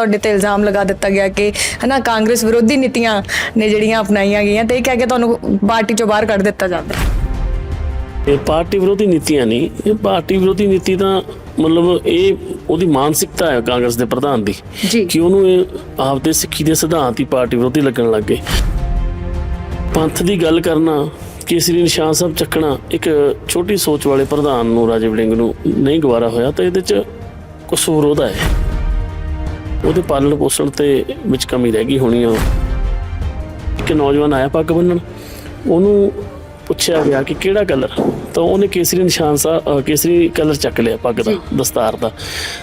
ਤੁਹਾਡੇ ਤੇ ਇਲਜ਼ਾਮ ਲਗਾ ਦਿੱਤਾ ਗਿਆ ਕਿ ਹਨਾ ਕਾਂਗਰਸ ਵਿਰੋਧੀ ਨੀਤੀਆਂ ਨੇ ਜਿਹੜੀਆਂ ਅਪਣਾਈਆਂ ਗਈਆਂ ਤੇ ਇਹ ਕਹਿ ਕੇ ਤੁਹਾਨੂੰ ਪਾਰਟੀ ਚੋਂ ਬਾਹਰ ਕੱਢ ਦਿੱਤਾ ਜਾਂਦਾ ਇਹ ਪਾਰਟੀ ਵਿਰੋਧੀ ਨੀਤੀਆਂ ਨਹੀਂ ਇਹ ਪਾਰਟੀ ਵਿਰੋਧੀ ਨੀਤੀ ਤਾਂ ਮਤਲਬ ਇਹ ਉਹਦੀ ਮਾਨਸਿਕਤਾ ਹੈ ਕਾਂਗਰਸ ਦੇ ਪ੍ਰਧਾਨ ਦੀ। ਕਿ ਉਹਨੂੰ ਇਹ ਆਪਦੇ ਸਿੱਖੀ ਦੇ ਸਿਧਾਂਤ ਹੀ ਪਾਰਟੀ ਵਿਰੋਧੀ ਲੱਗਣ ਲੱਗ ਗਏ। ਪੰਥ ਦੀ ਗੱਲ ਕਰਨਾ ਕੇਸਰੀ ਨਿਸ਼ਾਨ ਸਾਹਿਬ ਚੱਕਣਾ ਇੱਕ ਛੋਟੀ ਸੋਚ ਵਾਲੇ ਪ੍ਰਧਾਨ ਨੂੰ ਰਾਜੇ ਵੜਿੰਗ ਨੂੰ ਨਹੀਂ ਗਵਾਰਾ ਹੋਇਆ ਤਾਂ ਇਹਦੇ ਚ ਕਸੂਰ ਉਹਦਾ ਹੈ। ਉਹਦੇ ਪਾਲਣ ਪੋਸ਼ਣ ਤੇ ਵਿੱਚ ਕਮੀ ਰਹਿ ਗਈ ਹੋਣੀ ਆ। ਇੱਕ ਨੌਜਵਾਨ ਆਇਆ ਪੱਗ ਬੰਨਣ। ਉਹਨੂੰ ਪੁੱਛਿਆ ਗਿਆ ਕਿ ਕਿਹੜਾ ਕਲਰ? ਤਾਂ ਉਹਨੇ ਕੇਸਰੀ ਨਿਸ਼ਾਨ ਸਾ ਕੇਸਰੀ ਕਲਰ ਚੱਕ ਲਿਆ ਪੱਗ ਦਾ ਦਸਤਾਰ ਦਾ।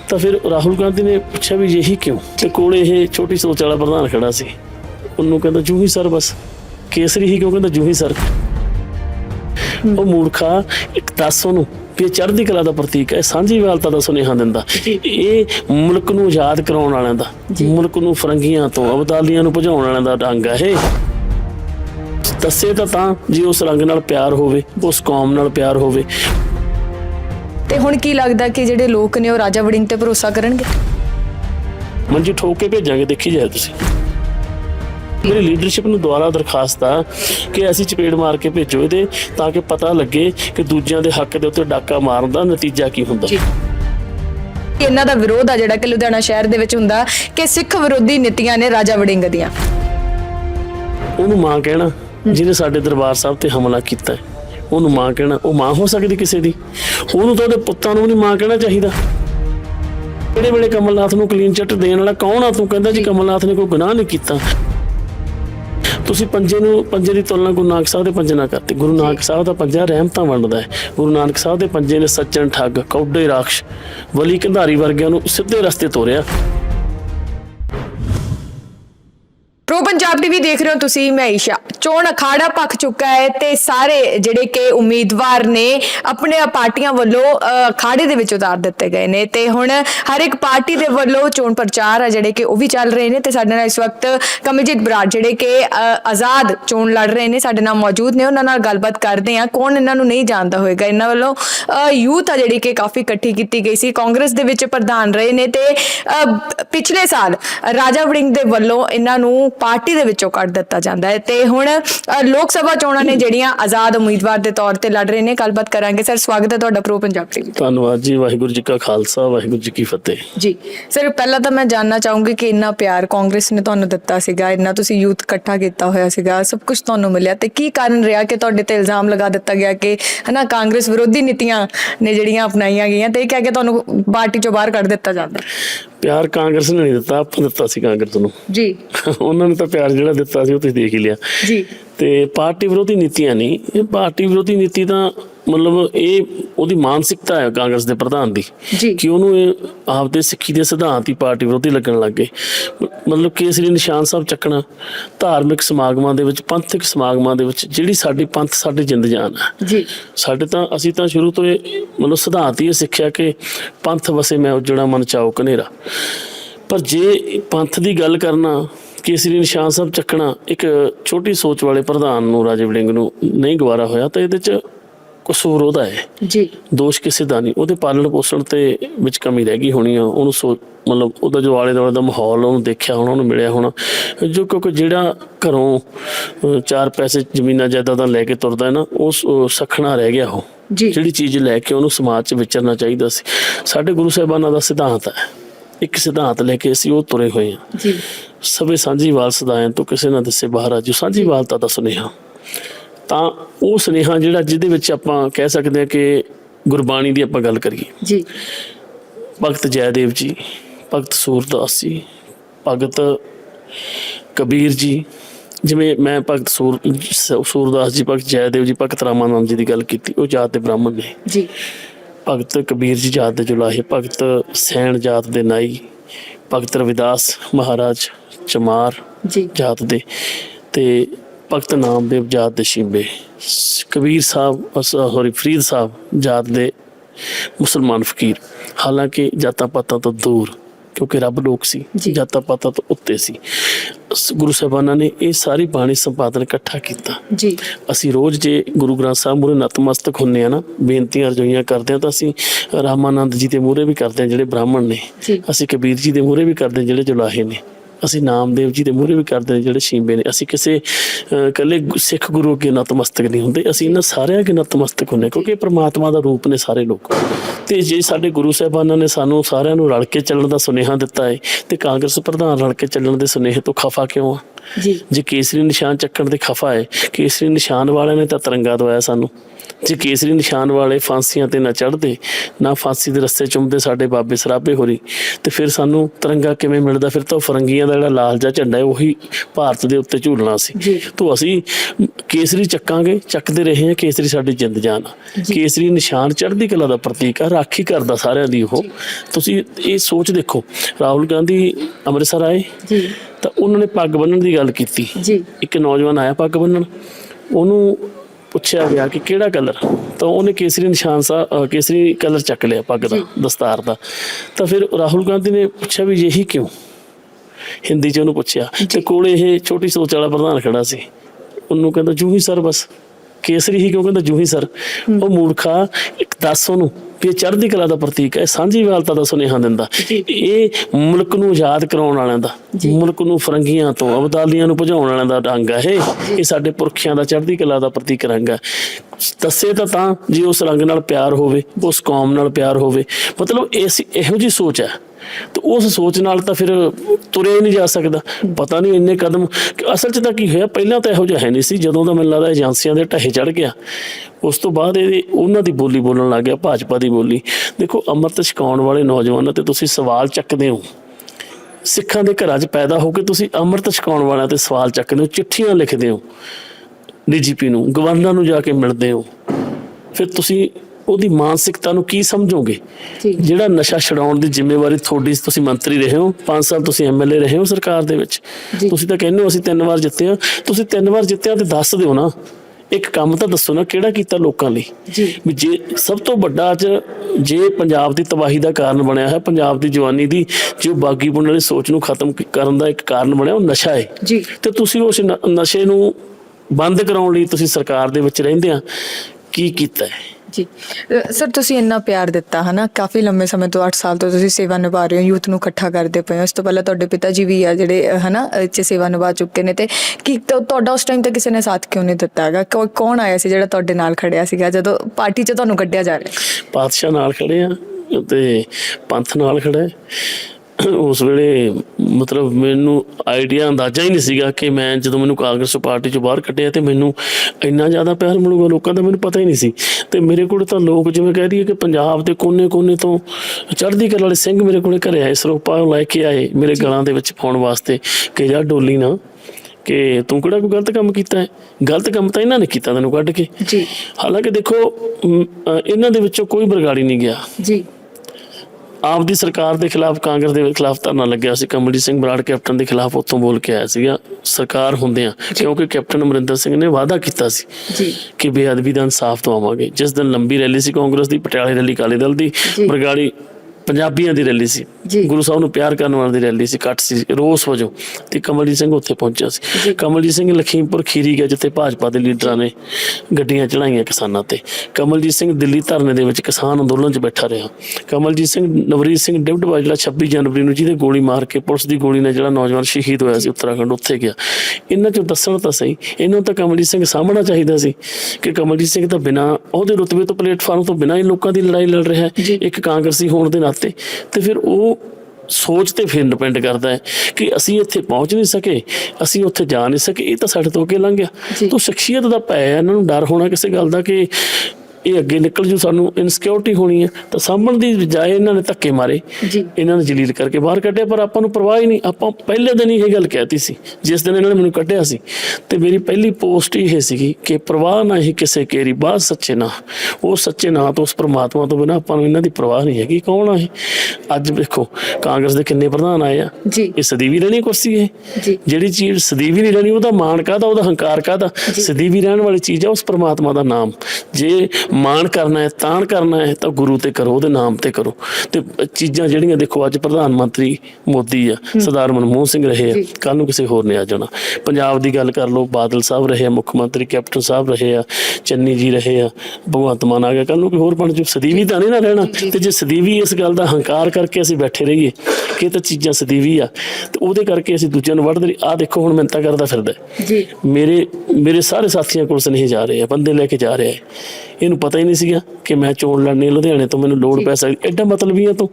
ਤਾਂ ਫਿਰ ਰਾਹੁਲ ਗਾਂਧੀ ਨੇ ਪੁੱਛਿਆ ਵੀ ਇਹੀ ਕਿਉਂ? ਤੇ ਕੋਲੇ ਇਹ ਛੋਟੀ ਸੋਚ ਵਾਲਾ ਪ੍ਰਧਾਨ ਖੜਾ ਸੀ। ਉਹਨੂੰ ਕਹਿੰਦਾ ਜੂਹੀ ਸਰ ਬਸ। ਕੇਸਰੀ ਹੀ ਕਿਉਂ ਕਹਿੰਦਾ ਜੂਹੀ ਸਰ? ਉਹ ਮੂਰਖਾ ਇੱਕ ਦੱਸ ਉਹਨੂੰ। ਵੀ ਇਹ ਚੜ੍ਹਦੀ ਕਲਾ ਦਾ ਪ੍ਰਤੀਕ ਹੈ ਸਾਂਝੀਵਾਲਤਾ ਦਾ ਸੁਨੇਹਾ ਦਿੰਦਾ। ਇਹ ਮੁਲਕ ਨੂੰ ਆਜ਼ਾਦ ਕਰਾਉਣ ਵਾਲਿਆਂ ਦਾ ਮੁਲਕ ਨੂੰ ਫਰੰਗੀਆਂ ਤੋਂ ਅਬਦਾਲੀਆਂ ਨੂੰ ਭਜਾਉਣ ਵਾਲਿਆਂ ਦਾ ਰੰਗ ਹੈ ਇਹ। ਦੱਸੇ ਤਾਂ ਤਾਂ ਜੇ ਉਸ ਰੰਗ ਨਾਲ ਪਿਆਰ ਹੋਵੇ ਉਸ ਕੌਮ ਨਾਲ ਪਿਆਰ ਹੋਵੇ। ਤੇ ਹੁਣ ਕੀ ਲੱਗਦਾ ਕਿ ਜਿਹੜੇ ਲੋਕ ਨੇ ਉਹ ਰਾਜਾ ਵੜਿੰਗ ਤੇ ਭਰੋਸਾ ਕਰਨਗੇ? ਮੰਜੀ ਠੋਕ ਕੇ ਭੇਜਾਂਗੇ ਦੇਖੀ ਜਾਏ ਤੁਸੀਂ। ਮੇਰੀ ਲੀਡਰਸ਼ਿਪ ਨੂੰ ਦੁਆਰਾ ਦਰਖਾਸਤ ਆ ਕਿ ਅਸੀਂ ਚਪੇੜ ਮਾਰ ਕੇ ਭੇਜੋ ਇਹਦੇ ਤਾਂ ਕਿ ਪਤਾ ਲੱਗੇ ਕਿ ਦੂਜਿਆਂ ਦੇ ਹੱਕ ਦੇ ਉੱਤੇ ਡਾਕਾ ਮਾਰਨ ਦਾ ਨਤੀਜਾ ਕੀ ਹੁੰਦਾ। ਇਹਨਾਂ ਦਾ ਵਿਰੋਧ ਆ ਜਿਹੜਾ ਕਿ ਲੁਧਿਆਣਾ ਸ਼ਹਿਰ ਦੇ ਵਿੱਚ ਹੁੰਦਾ ਕਿ ਸਿੱਖ ਵਿਰੋਧੀ ਨੀਤੀਆਂ ਨੇ ਰਾਜਾ ਵੜਿੰਗ ਦੀਆਂ। ਉਹਨੂੰ ਮਾਂ ਕਹਿਣਾ ਜਿਹਨੇ ਸਾਡੇ ਦਰਬਾਰ ਸਾਹਿਬ ਤੇ ਹਮਲਾ ਕੀਤਾ। ਉਹਨੂੰ ਮਾਂ ਕਹਿਣਾ ਉਹ ਮਾਂ ਹੋ ਸਕਦੀ ਕਿਸੇ ਦੀ? ਉਹਨੂੰ ਤਾਂ ਉਹਦੇ ਪੁੱਤਾਂ ਨੂੰ ਨਹੀਂ ਮਾਂ ਕਹਿਣਾ ਚਾਹੀਦਾ। ਕਿਹੜੇ ਵੇਲੇ ਕਮਲਨਾਥ ਨੂੰ ਕਲੀਨ ਚਿੱਟ ਦੇਣ ਵਾਲਾ ਕੌਣ ਆ? ਤੂੰ ਕਹਿੰਦਾ ਜੀ ਕਮਲਨਾਥ ਨੇ ਕੋਈ ਗੁਨਾਹ ਨਹੀਂ ਕੀਤਾ। ਤੁਸੀਂ ਪੰਜੇ ਨੂੰ ਪੰਜੇ ਦੀ ਤੁਲਨਾ ਗੁਰੂ ਨਾਨਕ ਸਾਹਿਬ ਦੇ ਪੰਜੇ ਨਾਲ ਕਰਤੀ। ਗੁਰੂ ਨਾਨਕ ਸਾਹਿਬ ਦਾ ਪੰਜਾ ਰਹਿਮਤਾਂ ਵੰਡਦਾ ਹੈ। ਗੁਰੂ ਨਾਨਕ ਸਾਹਿਬ ਦੇ ਪੰਜੇ ਨੇ ਸੱਜਣ ਠੱਗ ਕੌਡੇ ਰਾਖਸ਼ ਵਲੀ ਕੰਧਾਰੀ ਵਰਗਿਆਂ ਨੂੰ ਸਿੱਧੇ ਰਸਤੇ ਤੋਰਿਆ। ਪ੍ਰੋ ਪੰਜਾਬ ਟੀਵੀ ਦੇਖ ਰਹੇ ਹੋ ਤੁਸੀਂ, ਮੈਂ ਈਸ਼ਾ। ਚੋਣ ਅਖਾੜਾ ਪੱਕ ਚੁੱਕਾ ਹੈ ਤੇ ਸਾਰੇ ਜਿਹੜੇ ਕਿ ਉਮੀਦਵਾਰ ਨੇ ਆਪਣੇ ਪਾਰਟੀਆਂ ਵੱਲੋਂ ਅਖਾੜੇ ਦੇ ਵਿੱਚ ਉਤਾਰ ਦਿੱਤੇ ਗਏ ਨੇ। ਤੇ ਹੁਣ ਹਰ ਇੱਕ ਪਾਰਟੀ ਦੇ ਵੱਲੋਂ ਚੋਣ ਪ੍ਰਚਾਰ ਆ ਜਿਹੜੇ ਕਿ ਉਹ ਵੀ ਚੱਲ ਰਹੇ ਨੇ ਤੇ ਸਾਡੇ ਨਾਲ ਇਸ ਵਕਤ ਕਮਲਜੀਤ ਬਰਾੜ ਜਿਹੜੇ ਕਿ ਆਜ਼ਾਦ ਚੋਣ ਲੜ ਰਹੇ ਨੇ, ਸਾਡੇ ਨਾਲ ਮੌਜੂਦ ਨੇ। ਉਹਨਾਂ ਨਾਲ ਗੱਲਬਾਤ ਕਰਦੇ ਆ ਕੌਣ ਇਹਨਾਂ ਨੂੰ ਨਹੀਂ ਜਾਣਦਾ ਹੋਵੇਗਾ ਇਹਨਾਂ ਵੱਲੋਂ ਯੂਥ ਆ ਜਿਹੜੀ ਕਿ ਕਾਫੀ ਇਕੱਠੀ ਕੀਤੀ ਗਈ ਸੀ। ਕਾਂਗਰਸ ਦੇ ਵਿੱਚ ਪ੍ਰਧਾਨ ਰਹੇ ਨੇ ਤੇ ਪਿਛਲੇ ਸਾਲ ਰਾਜਾ ਵੜਿੰਗ ਦੇ ਵੱਲੋਂ ਇਹਨਾਂ ਨੂੰ ਪਾਰਟੀ ਦੇ ਵਿੱਚੋਂ ਕੱਢ ਦਿੱਤਾ ਜਾਂਦਾ ਹੈ। ਤੇ ਹੁਣ ਲੋਕ ਸਭਾ ਚੋਣਾਂ ਨੇ ਜਿਹੜੀਆਂ ਆਜ਼ਾਦ ਉਮੀਦਵਾਰ ਦੇ ਤੌਰ ਤੇ ਲੜ ਰਹੇ ਨੇ ਗੱਲਬਾਤ ਕਰਾਂਗੇ। ਸਰ ਸਵਾਗਤ ਹੈ ਤੁਹਾਡਾ ਪ੍ਰੋ ਪੰਜਾਬ ਟੀਵੀ ਧੰਨਵਾਦ ਜੀ ਵਾਹਿਗੁਰੂ ਜੀ ਕਾ ਖਾਲਸਾ ਵਾਹਿਗੁਰੂ ਜੀ ਕੀ ਫਤਿਹ। ਜੀ ਸਰ ਪਹਿਲਾਂ ਤਾਂ ਮੈਂ ਜਾਨਣਾ ਚਾਹੂੰਗੀ ਕਿ ਇੰਨਾ ਪਿਆਰ ਕਾਂਗਰਸ ਨੇ ਤੁਹਾਨੂੰ ਦਿੱਤਾ ਸੀਗਾ ਇੰਨਾ ਤੁਸੀਂ ਯੂਥ ਇਕੱਠਾ ਕੀਤਾ ਹੋਇਆ ਸੀਗਾ ਸਭ ਕੁਝ ਤੁਹਾਨੂੰ ਮਿਲਿਆ। ਤੇ ਕੀ ਕਾਰਨ ਰਿਹਾ ਕਿ ਤੁਹਾਡੇ ਤੇ ਇਲਜ਼ਾਮ ਲਗਾ ਦਿੱਤਾ ਗਿਆ ਕਿ ਹਨਾ ਕਾਂਗਰਸ ਵਿਰੋਧੀ ਨੀਤੀਆਂ ਨੇ ਜਿਹੜੀਆਂ ਅਪਣਾਈਆਂ ਗਈਆਂ ਤੇ ਇਹ ਕਹਿ ਕੇ ਤੁਹਾਨੂੰ ਪਾਰਟੀ ਚੋਂ ਬਾਹਰ ਕੱਢ ਦਿੱਤਾ ਜਾਂਦਾ? ਪਿਆਰ ਕਾਂਗਰਸ ਨੇ ਨਹੀਂ ਦਿੱਤਾ ਆਪਾਂ ਦਿੱਤਾ ਸੀ ਕਾਂਗਰਸ ਨੂੰ। ਜੀ। ਉਹਨਾਂ ਨੇ ਤਾਂ ਪਿਆਰ ਜਿਹੜਾ ਦਿੱਤਾ ਸੀ ਉਹ ਤੁਸੀਂ ਦੇਖ ਹੀ ਲਿਆ। ਜੀ। ਤੇ ਪਾਰਟੀ ਵਿਰੋਧੀ ਨੀਤੀਆਂ ਨਹੀਂ ਇਹ ਪਾਰਟੀ ਵਿਰੋਧੀ ਨੀਤੀ ਤਾਂ ਮਤਲਬ ਇਹ ਉਹਦੀ ਮਾਨਸਿਕਤਾ ਹੈ ਕਾਂਗਰਸ ਦੇ ਪ੍ਰਧਾਨ ਦੀ। ਕਿ ਉਹਨੂੰ ਇਹ ਆਪਦੇ ਸਿੱਖੀ ਦੇ ਸਿਧਾਂਤ ਹੀ ਪਾਰਟੀ ਵਿਰੋਧੀ ਲੱਗਣ ਲੱਗ ਗਏ। ਮਤਲਬ ਕੇਸਰੀ ਨਿਸ਼ਾਨ ਸਾਹਿਬ ਚੱਕਣਾ ਧਾਰਮਿਕ ਸਮਾਗਮਾਂ ਦੇ ਵਿੱਚ ਪੰਥਕ ਸਮਾਗਮਾਂ ਦੇ ਵਿੱਚ ਜਿਹੜੀ ਸਾਡੀ ਪੰਥ ਸਾਡੀ ਜਿੰਦ ਜਾਨ ਹੈ। ਜੀ। ਸਾਡੇ ਤਾਂ ਅਸੀਂ ਤਾਂ ਸ਼ੁਰੂ ਤੋਂ ਇਹ ਮਤਲਬ ਸਿਧਾਂਤ ਹੀ ਸਿੱਖਿਆ ਕਿ ਪੰਥ ਵਸੇ ਮੈਂ ਉਜੜਾ ਮਨ ਚਾਉ ਕਨੇਰਾ ਪਰ ਜੇ ਪੰਥ ਦੀ ਗੱਲ ਕਰਨਾ ਕੇਸਰੀ ਨਿਸ਼ਾਨ ਸਾਹਿਬ ਚੱਕਣਾ ਇੱਕ ਛੋਟੀ ਸੋਚ ਵਾਲੇ ਪ੍ਰਧਾਨ ਨੂੰ ਰਾਜੇ ਵੜਿੰਗ ਨੂੰ ਨਹੀਂ ਗਵਾਰਾ ਹੋਇਆ ਤਾਂ ਇਹਦੇ ਚ ਕਸੂਰ ਉਹਦਾ ਹੈ। ਜੀ। ਦੋਸ਼ ਕਿਸੇ ਦਾ ਨਹੀਂ। ਉਹਦੇ ਪਾਲਣ ਪੋਸ਼ਣ ਤੇ ਵਿੱਚ ਕਮੀ ਰਹਿ ਗਈ ਹੋਣੀ ਆ। ਉਹਨੂੰ ਸੋ ਮਤਲਬ ਉਹਦਾ ਜੋ ਆਲੇ ਦੁਆਲੇ ਦਾ ਮਾਹੌਲ ਉਹਨੂੰ ਦੇਖਿਆ ਹੋਣਾ ਉਹਨੂੰ ਮਿਲਿਆ ਹੋਣਾ। ਜੋ ਕਿਉਂਕਿ ਜਿਹੜਾ ਘਰੋਂ ਚਾਰ ਪੈਸੇ ਜ਼ਮੀਨਾਂ ਜਾਇਦਾਦਾਂ ਲੈ ਕੇ ਤੁਰਦਾ ਹੈ ਨਾ ਉਸ ਸਖਣਾ ਰਹਿ ਗਿਆ ਉਹ। ਜਿਹੜੀ ਚੀਜ਼ ਲੈ ਕੇ ਉਹਨੂੰ ਸਮਾਜ 'ਚ ਵਿਚਰਨਾ ਚਾਹੀਦਾ ਸੀ। ਸਾਡੇ ਗੁਰੂ ਸਾਹਿਬਾਨਾਂ ਦਾ ਸਿਧਾਂਤ ਹੈ। ਇੱਕ ਸਿਧਾਂਤ ਲੈ ਕੇ ਅਸੀਂ ਉਹ ਤੁਰੇ ਹੋਏ ਹਾਂ। ਜੀ। ਸਭੇ ਸਾਂਝੀਵਾਲ ਸਦਾਇਨ ਤੋਂ ਕਿਸੇ ਨਾ ਦੱਸੇ ਬਾਹਰ ਆ ਜੋ। ਸਾਂਝੀਵਾਲਤਾ ਦਾ ਸੁਨੇਹਾ। ਤਾਂ ਉਹ ਸੁਨੇਹਾ ਜਿਹੜਾ ਜਿਹਦੇ ਵਿੱਚ ਆਪਾਂ ਕਹਿ ਸਕਦੇ ਹਾਂ ਕਿ ਗੁਰਬਾਣੀ ਦੀ ਆਪਾਂ ਗੱਲ ਕਰੀਏ। ਜੀ। ਭਗਤ ਜੈਦੇਵ ਜੀ ਭਗਤ ਸੂਰਦਾਸ ਜੀ ਭਗਤ ਕਬੀਰ ਜੀ ਜਿਵੇਂ ਮੈਂ ਭਗਤ ਸੂਰ ਸੂਰਦਾਸ ਜੀ ਭਗਤ ਜੈਦੇਵ ਜੀ ਭਗਤ ਰਾਮਾਨੰਦ ਜੀ ਦੀ ਗੱਲ ਕੀਤੀ ਉਹ ਜਾਤ ਦੇ ਬ੍ਰਾਹਮਣ ਨੇ। ਜੀ। ਭਗਤ ਕਬੀਰ ਜੀ ਜਾਤ ਦੇ ਜੁਲਾਹੇ ਭਗਤ ਸੈਣ ਜਾਤ ਦੇ ਨਾਈ ਭਗਤ ਰਵਿਦਾਸ ਮਹਾਰਾਜ ਚਮਾਰ ਜੀ। ਜਾਤ ਦੇ ਤੇ ਭਗਤ ਨਾਮਦੇਵ ਜਾਤ ਦੇ ਸ਼ਿੰਬੇ। ਕਬੀਰ ਸਾਹਿਬ ਸੋਰੀ ਫਰੀਦ ਸਾਹਿਬ ਜਾਤ ਦੇ ਮੁਸਲਮਾਨ ਫਕੀਰ। ਹਾਲਾਂਕਿ ਜਾਤਾਂ ਪਾਤਾਂ ਤੋਂ ਦੂਰ ਕਿਉਂਕਿ ਰੱਬ ਲੋਕ ਸੀ। ਜਾਤਾਂ ਪਾਤਾਂ ਤੋਂ ਉੱਤੇ ਸੀ। ਗੁਰੂ ਸਾਹਿਬਾਨਾਂ ਨੇ ਇਹ ਸਾਰੀ ਬਾਣੀ ਸੰਪਾਦਨ ਇਕੱਠਾ ਕੀਤਾ। ਜੀ। ਅਸੀਂ ਰੋਜ਼ ਜੇ ਗੁਰੂ ਗ੍ਰੰਥ ਸਾਹਿਬ ਮੂਹਰੇ ਨਤਮਸਤਕ ਹੁੰਨੇ ਆ ਨਾ ਬੇਨਤੀਆਂ ਰਜੋਈਆਂ ਕਰਦੇ ਆ ਤਾਂ ਅਸੀਂ ਰਾਮਾਨੰਦ ਜੀ ਦੇ ਮੂਹਰੇ ਵੀ ਕਰਦੇ ਆ ਜਿਹੜੇ ਬ੍ਰਾਹਮਣ ਨੇ। ਅਸੀਂ ਕਬੀਰ ਜੀ ਦੇ ਮੂਹਰੇ ਵੀ ਕਰਦੇ ਜਿਹੜੇ ਜੁਲਾਹੇ ਨੇ। ਅਸੀਂ ਨਾਮਦੇਵ ਜੀ ਦੇ ਮੂਹਰੇ ਵੀ ਕਰਦੇ ਨੇ ਜਿਹੜੇ ਸ਼ੀਂਬੇ ਨੇ। ਅਸੀਂ ਕਿਸੇ ਅਹ, ਇਕੱਲੇ ਸਿੱਖ ਗੁਰੂ ਅੱਗੇ ਨਤਮਸਤਕ ਨਹੀਂ ਹੁੰਦੇ। ਅਸੀਂ ਇਹਨਾਂ ਸਾਰਿਆਂ ਅੱਗੇ ਨਤਮਸਤਕ ਹੁੰਨੇ ਕਿਉਂਕਿ ਇਹ ਪ੍ਰਮਾਤਮਾ ਦਾ ਰੂਪ ਨੇ ਸਾਰੇ ਲੋਕ। ਤੇ ਜੇ ਸਾਡੇ ਗੁਰੂ ਸਾਹਿਬਾਨਾਂ ਨੇ ਸਾਨੂੰ ਸਾਰਿਆਂ ਨੂੰ ਰਲ ਕੇ ਚੱਲਣ ਦਾ ਸੁਨੇਹਾ ਦਿੱਤਾ ਹੈ ਤੇ ਕਾਂਗਰਸ ਪ੍ਰਧਾਨ ਰਲ ਕੇ ਚੱਲਣ ਦੇ ਸੁਨੇਹੇ ਤੋਂ ਖਫਾ ਕਿਉਂ ਆ? ਜੀ। ਕੇਸਰੀ ਨਿਸ਼ਾਨ ਚੱਕਣ ਦੇ ਖਫਾ ਹੈ ਕੇਸਰੀ ਨਿਸ਼ਾਨ ਵਾਲਿਆਂ ਨੇ ਤਾਂ ਤਿਰੰਗਾ ਦਵਾਇਆ ਸਾਨੂੰ। ਜੇ ਕੇਸਰੀ ਨਿਸ਼ਾਨ ਵਾਲੇ ਫਾਂਸੀਆਂ ਤੇ ਨਾ ਚੜ੍ਹਦੇ ਨਾ ਫਾਂਸੀ ਦੇ ਰਸਤੇ ਚੁੰਮਦੇ ਸਾਡੇ ਬਾਬੇ ਸਰਾਬੇ ਹੋਰੀ ਤੇ ਫਿਰ ਸਾਨੂੰ ਤਿਰੰਗਾ ਕਿਵੇਂ ਮਿਲਦਾ? ਫਿਰ ਤਾਂ ਉਹ ਫਰੰਗੀਆਂ ਦਾ ਜਿਹੜਾ ਲਾਲ ਜਿਹਾ ਝੰਡਾ ਹੈ ਉਹੀ ਭਾਰਤ ਦੇ ਉੱਤੇ ਝੂਲਣਾ ਸੀ। ਤੋਂ ਅਸੀਂ ਕੇਸਰੀ ਚੱਕਾਂਗੇ ਚੱਕਦੇ ਰਹੇ ਹਾਂ ਕੇਸਰੀ ਸਾਡੀ ਜਿੰਦ ਜਾਨ। ਕੇਸਰੀ ਨਿਸ਼ਾਨ ਚੜ੍ਹਦੀ ਕਲਾ ਦਾ ਪ੍ਰਤੀਕ ਆ ਰਾਖੀ ਕਰਦਾ ਸਾਰਿਆਂ ਦੀ ਉਹ। ਤੁਸੀਂ ਇਹ ਸੋਚ ਦੇਖੋ ਰਾਹੁਲ ਗਾਂਧੀ ਅੰਮ੍ਰਿਤਸਰ ਆਏ। ਜੀ। ਤਾਂ ਉਹਨਾਂ ਨੇ ਪੱਗ ਬੰਨਣ ਦੀ ਗੱਲ ਕੀਤੀ। ਜੀ। ਇੱਕ ਨੌਜਵਾਨ ਆਇਆ ਪੱਗ ਬੰਨਣ। ਉਹਨੂੰ ਪੁੱਛਿਆ ਗਿਆ ਕਿ ਕਿਹੜਾ ਕਲਰ? ਤਾਂ ਉਹਨੇ ਕੇਸਰੀ ਨਿਸ਼ਾਨ ਸਾ ਕੇਸਰੀ ਕਲਰ ਚੱਕ ਲਿਆ ਪੱਗ ਦਾ ਦਸਤਾਰ ਦਾ। ਤਾਂ ਫਿਰ ਰਾਹੁਲ ਗਾਂਧੀ ਨੇ ਪੁੱਛਿਆ ਵੀ ਇਹੀ ਕਿਉਂ? ਹਿੰਦੀ ਚ ਉਹਨੂੰ ਪੁੱਛਿਆ। ਤੇ ਕੋਲੇ ਇਹ ਛੋਟੀ ਸੋਚ ਵਾਲਾ ਪ੍ਰਧਾਨ ਖੜਾ ਸੀ। ਉਹਨੂੰ ਕਹਿੰਦਾ ਜੂ ਹੀ ਸਰ ਬਸ। ਕੇਸਰੀ ਹੀ ਕਿਉਂ ਕਹਿੰਦਾ ਜੂ ਹੀ। ਸਰ ਉਹ ਮੂਰਖਾ ਇੱਕ ਦੱਸ ਉਹਨੂੰ। ਵੀ ਇਹ ਚੜ੍ਹਦੀ ਕਲਾ ਦਾ ਪ੍ਰਤੀਕ ਹੈ ਸਾਂਝੀਵਾਲਤਾ ਦਾ ਸੁਨੇਹਾ ਦਿੰਦਾ। ਇਹ ਮੁਲਕ ਨੂੰ ਆਜ਼ਾਦ ਕਰਾਉਣ ਵਾਲਿਆਂ ਦਾ ਮੁਲਕ ਨੂੰ ਫਰੰਗੀਆਂ ਤੋਂ ਅਬਦਾਲੀਆਂ ਨੂੰ ਭਜਾਉਣ ਵਾਲਿਆਂ ਦਾ ਰੰਗ ਹੈ ਇਹ। ਇਹ ਸਾਡੇ ਪੁਰਖਿਆਂ ਦਾ ਚੜ੍ਹਦੀ ਕਲਾ ਦਾ ਪ੍ਰਤੀਕ ਰੰਗ ਹੈ। ਦੱਸੇ ਤਾਂ ਤਾਂ ਜੇ ਉਸ ਰੰਗ ਨਾਲ ਪਿਆਰ ਹੋਵੇ ਉਸ ਕੌਮ ਨਾਲ ਪਿਆਰ ਹੋਵੇ ਮਤਲਬ ਇਸ ਇਹੋ ਜੀ ਸੋਚ ਹੈ। ਤੇ ਉਸ ਸੋਚ ਨਾਲ ਤਾਂ ਫਿਰ ਤੁਰਿਆ ਨਹੀਂ ਜਾ ਸਕਦਾ। ਪਤਾ ਨਹੀਂ ਇੰਨੇ ਕਦਮ ਅਸਲ 'ਚ ਤਾਂ ਕੀ ਹੋਇਆ, ਪਹਿਲਾਂ ਤਾਂ ਇਹੋ ਜਿਹਾ ਹੈ ਨਹੀਂ ਸੀ, ਜਦੋਂ ਦਾ ਮੈਨੂੰ ਲੱਗਦਾ ਏਜੰਸੀਆਂ ਦੇ ਢਹੇ ਚੜ ਗਿਆ। ਉਸ ਤੋਂ ਬਾਅਦ ਇਹ ਉਹਨਾਂ ਦੀ ਬੋਲੀ ਬੋਲਣ ਲੱਗ ਗਿਆ, ਭਾਜਪਾ ਦੀ ਬੋਲੀ। ਦੇਖੋ, ਅੰਮ੍ਰਿਤ ਛਕਾਉਣ ਵਾਲੇ ਨੌਜਵਾਨਾਂ ਤੇ ਤੁਸੀਂ ਸਵਾਲ ਚੱਕਦੇ ਹੋ। ਸਿੱਖਾਂ ਦੇ ਘਰਾਂ 'ਚ ਪੈਦਾ ਹੋ ਕੇ ਤੁਸੀਂ ਅੰਮ੍ਰਿਤ ਛਕਾਉਣ ਵਾਲਿਆਂ ਤੇ ਸਵਾਲ ਚੱਕਦੇ ਹੋ, ਚਿੱਠੀਆਂ ਲਿਖਦੇ ਹੋ। ਡੀਜੀਪੀ ਨੂੰ, ਗਵਰਨਰ ਨੂੰ ਜਾ ਕੇ ਮਿਲਦੇ ਹੋ। ਫਿਰ ਤੁਸੀਂ ਉਹਦੀ ਮਾਨਸਿਕਤਾ ਨੂੰ ਕੀ ਸਮਝੋਗੇ। ਜਿਹੜਾ ਨਸ਼ਾ ਛਡਾਉਣ ਦੀ ਜ਼ਿੰਮੇਵਾਰੀ ਤੁਹਾਡੀ ਤੁਸੀਂ ਮੰਤਰੀ ਰਹੇ ਹੋ 5 ਸਾਲ ਤੁਸੀਂ ਐਮਐਲਏ ਰਹੇ ਹੋ ਸਰਕਾਰ ਦੇ ਵਿੱਚ। ਤੁਸੀਂ ਤਾਂ ਕਹਿੰਦੇ ਹੋ ਅਸੀਂ ਤਿੰਨ ਵਾਰ ਜਿੱਤੇ ਹਾਂ। ਤੁਸੀਂ ਤਿੰਨ ਵਾਰ ਜਿੱਤਿਆ ਤੇ ਦੱਸ ਦਿਓ ਨਾ। ਇੱਕ ਕੰਮ ਤਾਂ ਦੱਸੋ ਨਾ ਕਿਹੜਾ ਕੀਤਾ ਲੋਕਾਂ ਲਈ? ਜੀ। ਵੀ ਜੇ ਸਭ ਤੋਂ ਵੱਡਾ ਅੱਜ ਜੇ ਪੰਜਾਬ ਦੀ ਤਬਾਹੀ ਦਾ ਕਾਰਨ ਬਣਿਆ ਹੈ ਪੰਜਾਬ ਦੀ ਜਵਾਨੀ ਦੀ ਜੋ ਬਾਗੀਪੁਣ ਵਾਲੀ ਸੋਚ ਨੂੰ ਖਤਮ ਕਰਨ ਦਾ ਇੱਕ ਕਾਰਨ ਬਣਿਆ ਉਹ ਨਸ਼ਾ ਹੈ। ਜੀ। ਤੇ ਤੁਸੀਂ ਉਸ ਨਸ਼ੇ ਨੂੰ ਬੰਦ ਕਰਾਉਣ ਲਈ ਤੁਸੀਂ ਸਰਕਾਰ ਦੇ ਵਿੱਚ ਰਹਿੰਦੇ ਆ। ਕੀ ਕੀਤਾ ਹੈ? ਜੀ। ਸਰ ਤੁਸੀਂ ਇੰਨਾ ਪਿਆਰ ਦਿੱਤਾ ਹਨਾ? ਕਾਫੀ ਲੰਮੇ ਸਮੇਂ ਤੋਂ 8 ਸਾਲ ਤੋਂ ਤੁਸੀਂ ਸੇਵਾ ਨਿਭਾ ਰਹੇ ਹੋ ਯੂਥ ਨੂੰ ਇਕੱਠਾ ਕਰਦੇ ਪਏ ਹੋ। ਇਸ ਤੋਂ ਪਹਿਲਾਂ ਤੁਹਾਡੇ ਪਿਤਾ ਜੀ ਵੀ ਆ ਜਿਹੜੇ ਅ, ਹਨਾ ਇਹ 'ਚ ਸੇਵਾ ਨਿਭਾ ਚੁੱਕੇ ਨੇ ਤੇ ਕੀ ਤੁਹਾਡਾ ਉਸ ਟਾਈਮ ਤੇ ਕਿਸੇ ਨੇ ਸਾਥ ਕਿਉਂ ਨਹੀਂ ਦਿੱਤਾ ਹੈਗਾ? ਕੌ- ਕੌਣ ਆਇਆ ਸੀ ਜਿਹੜਾ ਤੁਹਾਡੇ ਨਾਲ ਖੜਿਆ ਸੀਗਾ ਜਦੋਂ ਪਾਰਟੀ 'ਚ ਤੁਹਾਨੂੰ ਕੱਢਿਆ ਜਾ ਰਿਹਾ? ਪਾਤਸ਼ਾਹ ਨਾਲ ਖੜੇ ਆ ਤੇ ਪੰਥ ਨਾਲ ਖੜਾ। ਉਸ ਵੇਲੇ ਮਤਲਬ ਮੈਨੂੰ ਆਈਡੀਆ ਅੰਦਾਜ਼ਾ ਹੀ ਨਹੀਂ ਸੀਗਾ ਕਿ ਮੈਂ ਜਦੋਂ ਮੈਨੂੰ ਕਾਂਗਰਸ ਪਾਰਟੀ ਚੋਂ ਬਾਹਰ ਕੱਢਿਆ ਤੇ ਮੈਨੂੰ ਇੰਨਾ ਜ਼ਿਆਦਾ ਪਿਆਰ ਮਿਲੂਗਾ ਲੋਕਾਂ ਦਾ ਮੈਨੂੰ ਪਤਾ ਹੀ ਨਹੀਂ ਸੀ। ਤੇ ਮੇਰੇ ਕੋਲ ਤਾਂ ਲੋਕ ਜਿਵੇਂ ਕਹਿ ਦਈਏ ਕਿ ਪੰਜਾਬ ਦੇ ਕੋਨੇ-ਕੋਨੇ ਤੋਂ ਚੜ੍ਹਦੀ ਕਲਾ ਵਾਲੇ ਸਿੰਘ ਮੇਰੇ ਕੋਲੇ ਘਰੇ ਆਏ ਸਰੋਪਾ ਲੈ ਕੇ ਆਏ ਮੇਰੇ ਗਲਾਂ ਦੇ ਵਿੱਚ ਪਾਉਣ ਵਾਸਤੇ ਕਿ ਯਾਰ ਡੋਲੀ ਨਾ ਕਿ ਤੂੰ ਕਿਹੜਾ ਕੋਈ ਗਲਤ ਕੰਮ ਕੀਤਾ ਹੈ? ਗਲਤ ਕੰਮ ਤਾਂ ਇਹਨਾਂ ਨੇ ਕੀਤਾ ਤੈਨੂੰ ਕੱਢ ਕੇ। ਜੀ। ਹਾਲਾਂਕਿ ਦੇਖੋ ਇਹਨਾਂ ਦੇ ਵਿੱਚੋਂ ਕੋਈ ਬਰਗਾੜੀ ਨਹੀਂ ਗਿਆ। ਜੀ। ਆਪ ਦੀ ਸਰਕਾਰ ਦੇ ਖਿਲਾਫ ਕਾਂਗਰਸ ਦੇ ਖਿਲਾਫ ਧਰਨਾ ਲੱਗਿਆ ਸੀ ਕਮਲਜੀਤ ਸਿੰਘ ਬਰਾੜ ਕੈਪਟਨ ਦੇ ਖਿਲਾਫ ਉੱਥੋਂ ਬੋਲ ਕੇ ਆਇਆ ਸੀਗਾ ਸਰਕਾਰ ਹੁੰਦਿਆਂ ਕਿਉਂਕਿ ਕੈਪਟਨ ਅਮਰਿੰਦਰ ਸਿੰਘ ਨੇ ਵਾਅਦਾ ਕੀਤਾ ਸੀ ਜੀ। ਕਿ ਬੇਅਦਬੀ ਦਾ ਇਨਸਾਫ ਦਵਾਵਾਂਗੇ ਜਿਸ ਦਿਨ ਲੰਬੀ ਰੈਲੀ ਸੀ ਕਾਂਗਰਸ ਦੀ ਪਟਿਆਲੇ ਰੈਲੀ ਕਾਲੇ ਦਲ ਦੀ। ਬਰਗਾੜੀ ਪੰਜਾਬੀਆਂ ਦੀ ਰੈਲੀ ਸੀ। ਗੁਰੂ ਸਾਹਿਬ ਨੂੰ ਪਿਆਰ ਕਰਨ ਵਾਲਿਆਂ ਦੀ ਰੈਲੀ ਸੀ ਕੱਟ ਸੀ ਰੋਸ ਵਜੋਂ। ਤੇ ਕਮਲਜੀਤ ਸਿੰਘ ਉੱਥੇ ਪਹੁੰਚਿਆ। ਸੀ। ਕਮਲਜੀਤ ਸਿੰਘ ਲਖੀਮਪੁਰ ਖੀਰੀ ਗਿਆ ਜਿੱਥੇ ਭਾਜਪਾ ਦੇ ਲੀਡਰਾਂ ਨੇ ਗੱਡੀਆਂ ਚੜਾਈਆਂ ਕਿਸਾਨਾਂ ਤੇ। ਕਮਲਜੀਤ ਸਿੰਘ ਦਿੱਲੀ ਧਰਨੇ ਦੇ ਵਿੱਚ ਕਿਸਾਨ ਅੰਦੋਲਨ 'ਚ ਬੈਠਾ ਰਿਹਾ। ਕਮਲਜੀਤ ਸਿੰਘ ਨਵਰੀਤ ਸਿੰਘ ਡਿਪਟਵਾ ਜਿਹੜਾ 26 ਜਨਵਰੀ ਨੂੰ ਜਿਹਦੇ ਗੋਲੀ ਮਾਰ ਕੇ ਪੁਲਿਸ ਦੀ ਗੋਲੀ ਨਾਲ ਜਿਹੜਾ ਨੌਜਵਾਨ ਸ਼ਹੀਦ ਹੋਇਆ ਸੀ ਉੱਤਰਾਖੰਡ ਉੱਥੇ ਗਿਆ। ਇਹਨਾਂ 'ਚੋਂ ਦੱਸਣ ਤਾਂ ਸਹੀ ਇਹਨਾਂ ਤਾਂ ਕਮਲਜੀਤ ਸਿੰਘ ਸਾਹਮਣਾ ਚਾਹੀਦਾ ਸੀ ਕਿ ਕਮਲਜੀਤ ਸਿੰਘ ਤਾਂ ਬਿਨਾਂ ਉਹਦੇ ਰੁਤਬੇ ਤੋਂ ਪਲੇਟਫਾਰਮ ਤੋਂ ਬਿਨਾਂ ਹੀ ਲੋਕਾਂ ਦੀ ਲੜਾਈ ਲੜ ਰਿਹਾ ਹੈ। ਇੱਕ ਕਾਂਗਰਸੀ ਹੋਣ ਦੇ ਨਾਤੇ ਤੇ ਫਿਰ ਉਹ ਸੋਚ ਤੇ ਫਿਰ ਡਿਪੈਂਡ ਕਰਦਾ ਹੈ ਕਿ ਅਸੀਂ ਇੱਥੇ ਪਹੁੰਚ ਨਹੀਂ ਸਕੇ ਅਸੀਂ ਉੱਥੇ ਜਾ ਨਹੀਂ ਸਕੇ ਇਹ ਤਾਂ ਸਾਡੇ ਤੋਂ ਅੱਗੇ ਲੰਘ ਗਿਆ। ਤਾਂ ਸ਼ਖਸੀਅਤ ਦਾ ਪੈ ਹੈ ਇਹਨਾਂ ਨੂੰ ਡਰ ਹੋਣਾ ਕਿਸੇ ਗੱਲ ਦਾ ਕਿ ਇਹ ਅੱਗੇ ਨਿਕਲ ਜੂ ਸਾਨੂੰ ਇਨਸਿਕਿਉਰਿਟੀ ਹੋਣੀ ਹੈ ਤਾਂ ਸਾਂਭਣ ਦੀ ਬਜਾਏ ਇਹਨਾਂ ਨੇ ਧੱਕੇ ਮਾਰੇ। ਇਹਨਾਂ ਨੇ ਜਲੀਲ ਕਰਕੇ ਬਾਹਰ ਕੱਢਿਆ ਪਰ ਆਪਾਂ ਨੂੰ ਪਰਵਾਹ ਹੀ ਨਹੀਂ। ਆਪਾਂ ਪਹਿਲੇ ਦਿਨ ਹੀ ਇਹ ਗੱਲ ਕਹਿਤੀ ਸੀ ਜਿਸ ਦਿਨ ਇਹਨਾਂ ਨੇ ਮੈਨੂੰ ਕੱਢਿਆ ਸੀ। ਤੇ ਮੇਰੀ ਪਹਿਲੀ ਪੋਸਟ ਹੀ ਇਹ ਸੀਗੀ ਕਿ ਪਰਵਾਹ ਨਾ ਹੀ ਕਿਸੇ ਕੇਰੀ ਬਾਤ ਸੱਚੇ ਨਾ। ਉਹ ਸੱਚੇ ਨਾ ਤੋਂ ਉਸ ਪ੍ਰਮਾਤਮਾ ਤੋਂ ਬਿਨਾਂ ਆਪਾਂ ਨੂੰ ਇਹਨਾਂ ਦੀ ਪਰਵਾਹ ਨਹੀਂ ਹੈਗੀ ਕੌਣ ਆ ਇਹ? ਅੱਜ ਦੇਖੋ ਕਾਂਗਰਸ ਦੇ ਕਿੰਨੇ ਪ੍ਰਧਾਨ ਆਏ ਆ। ਇਹ ਸਦੀਵੀ ਰਹਿਣੀ ਕੁਰਸੀ ਜੀ। ਜਿਹੜੀ ਚੀਜ਼ ਸਦੀਵੀ ਨਹੀਂ ਰਹਿਣੀ ਉਹਦਾ ਮਾਣ ਕਾਹਦਾ ਉਹਦਾ ਹੰਕਾਰ ਕਾਹਦਾ? ਸਦੀਵੀ ਰਹਿਣ ਵਾਲੀ ਚੀਜ਼ ਆ ਉਸ ਪ੍ਰਮਾਤਮਾ ਦਾ ਨਾਮ। ਜੇ ਮਾਣ ਕਰਨਾ ਹੈ ਤਾਣ ਕਰਨਾ ਹੈ ਤਾਂ ਗੁਰੂ ਤੇ ਕਰੋ ਉਹਦੇ ਨਾਮ ਤੇ ਕਰੋ। ਤੇ ਚੀਜ਼ਾਂ ਜਿਹੜੀਆਂ ਦੇਖੋ ਅੱਜ ਪ੍ਰਧਾਨ ਮੰਤਰੀ ਮੋਦੀ ਆ ਸਰਦਾਰ ਮਨਮੋਹਨ ਸਿੰਘ ਰਹੇ ਆ। ਕੱਲ ਨੂੰ ਕਿਸੇ ਹੋਰ ਨੇ ਆ ਜਾਣਾ। ਪੰਜਾਬ ਦੀ ਗੱਲ ਕਰ ਲਓ ਬਾਦਲ ਸਾਹਿਬ ਰਹੇ ਆ ਮੁੱਖ ਮੰਤਰੀ ਕੈਪਟਨ ਸਾਹਿਬ ਰਹੇ ਆ ਚੰਨੀ ਜੀ ਰਹੇ ਆ ਭਗਵੰਤ ਮਾਨ ਆ ਗਿਆ ਕੱਲ ਨੂੰ ਕੋਈ ਹੋਰ ਬਣ ਜੂ ਸਦੀਵੀ ਤਾਂ ਨਹੀਂ ਨਾ ਰਹਿਣਾ। ਤੇ ਜੇ ਸਦੀਵੀ ਇਸ ਗੱਲ ਦਾ ਹੰਕਾਰ ਕਰਕੇ ਅਸੀਂ ਬੈਠੇ ਰਹੀਏ ਕਿ ਤਾਂ ਚੀਜ਼ਾਂ ਸਦੀਵੀ ਆ ਤੇ ਉਹਦੇ ਕਰਕੇ ਅਸੀਂ ਦੂਜਿਆਂ ਨੂੰ ਵੱਢਦੇ ਆ ਦੇਖੋ ਹੁਣ ਮਿੰਤਾ ਕਰਦਾ ਫਿਰਦਾ। ਜੀ। ਮੇਰੇ ਮੇਰੇ ਸਾਰੇ ਸਾਥੀਆਂ ਕੋਲ ਸੁਨੇਹੇ ਜਾ ਰਹੇ ਆ ਬੰਦੇ ਲੈ ਕੇ ਜਾ ਰਿਹਾ ਹੈ। ਇਹਨੂੰ ਪਤਾ ਹੀ ਨਹੀਂ ਸੀਗਾ ਕਿ ਮੈਂ ਚੋਣ ਲੜਨੀ ਲੁਧਿਆਣੇ ਤੋਂ ਮੈਨੂੰ ਲੋੜ ਪੈ ਸਕਦੀ ਐਡਾ ਮਤਲਬ ਹੀ ਆ ਤੂੰ।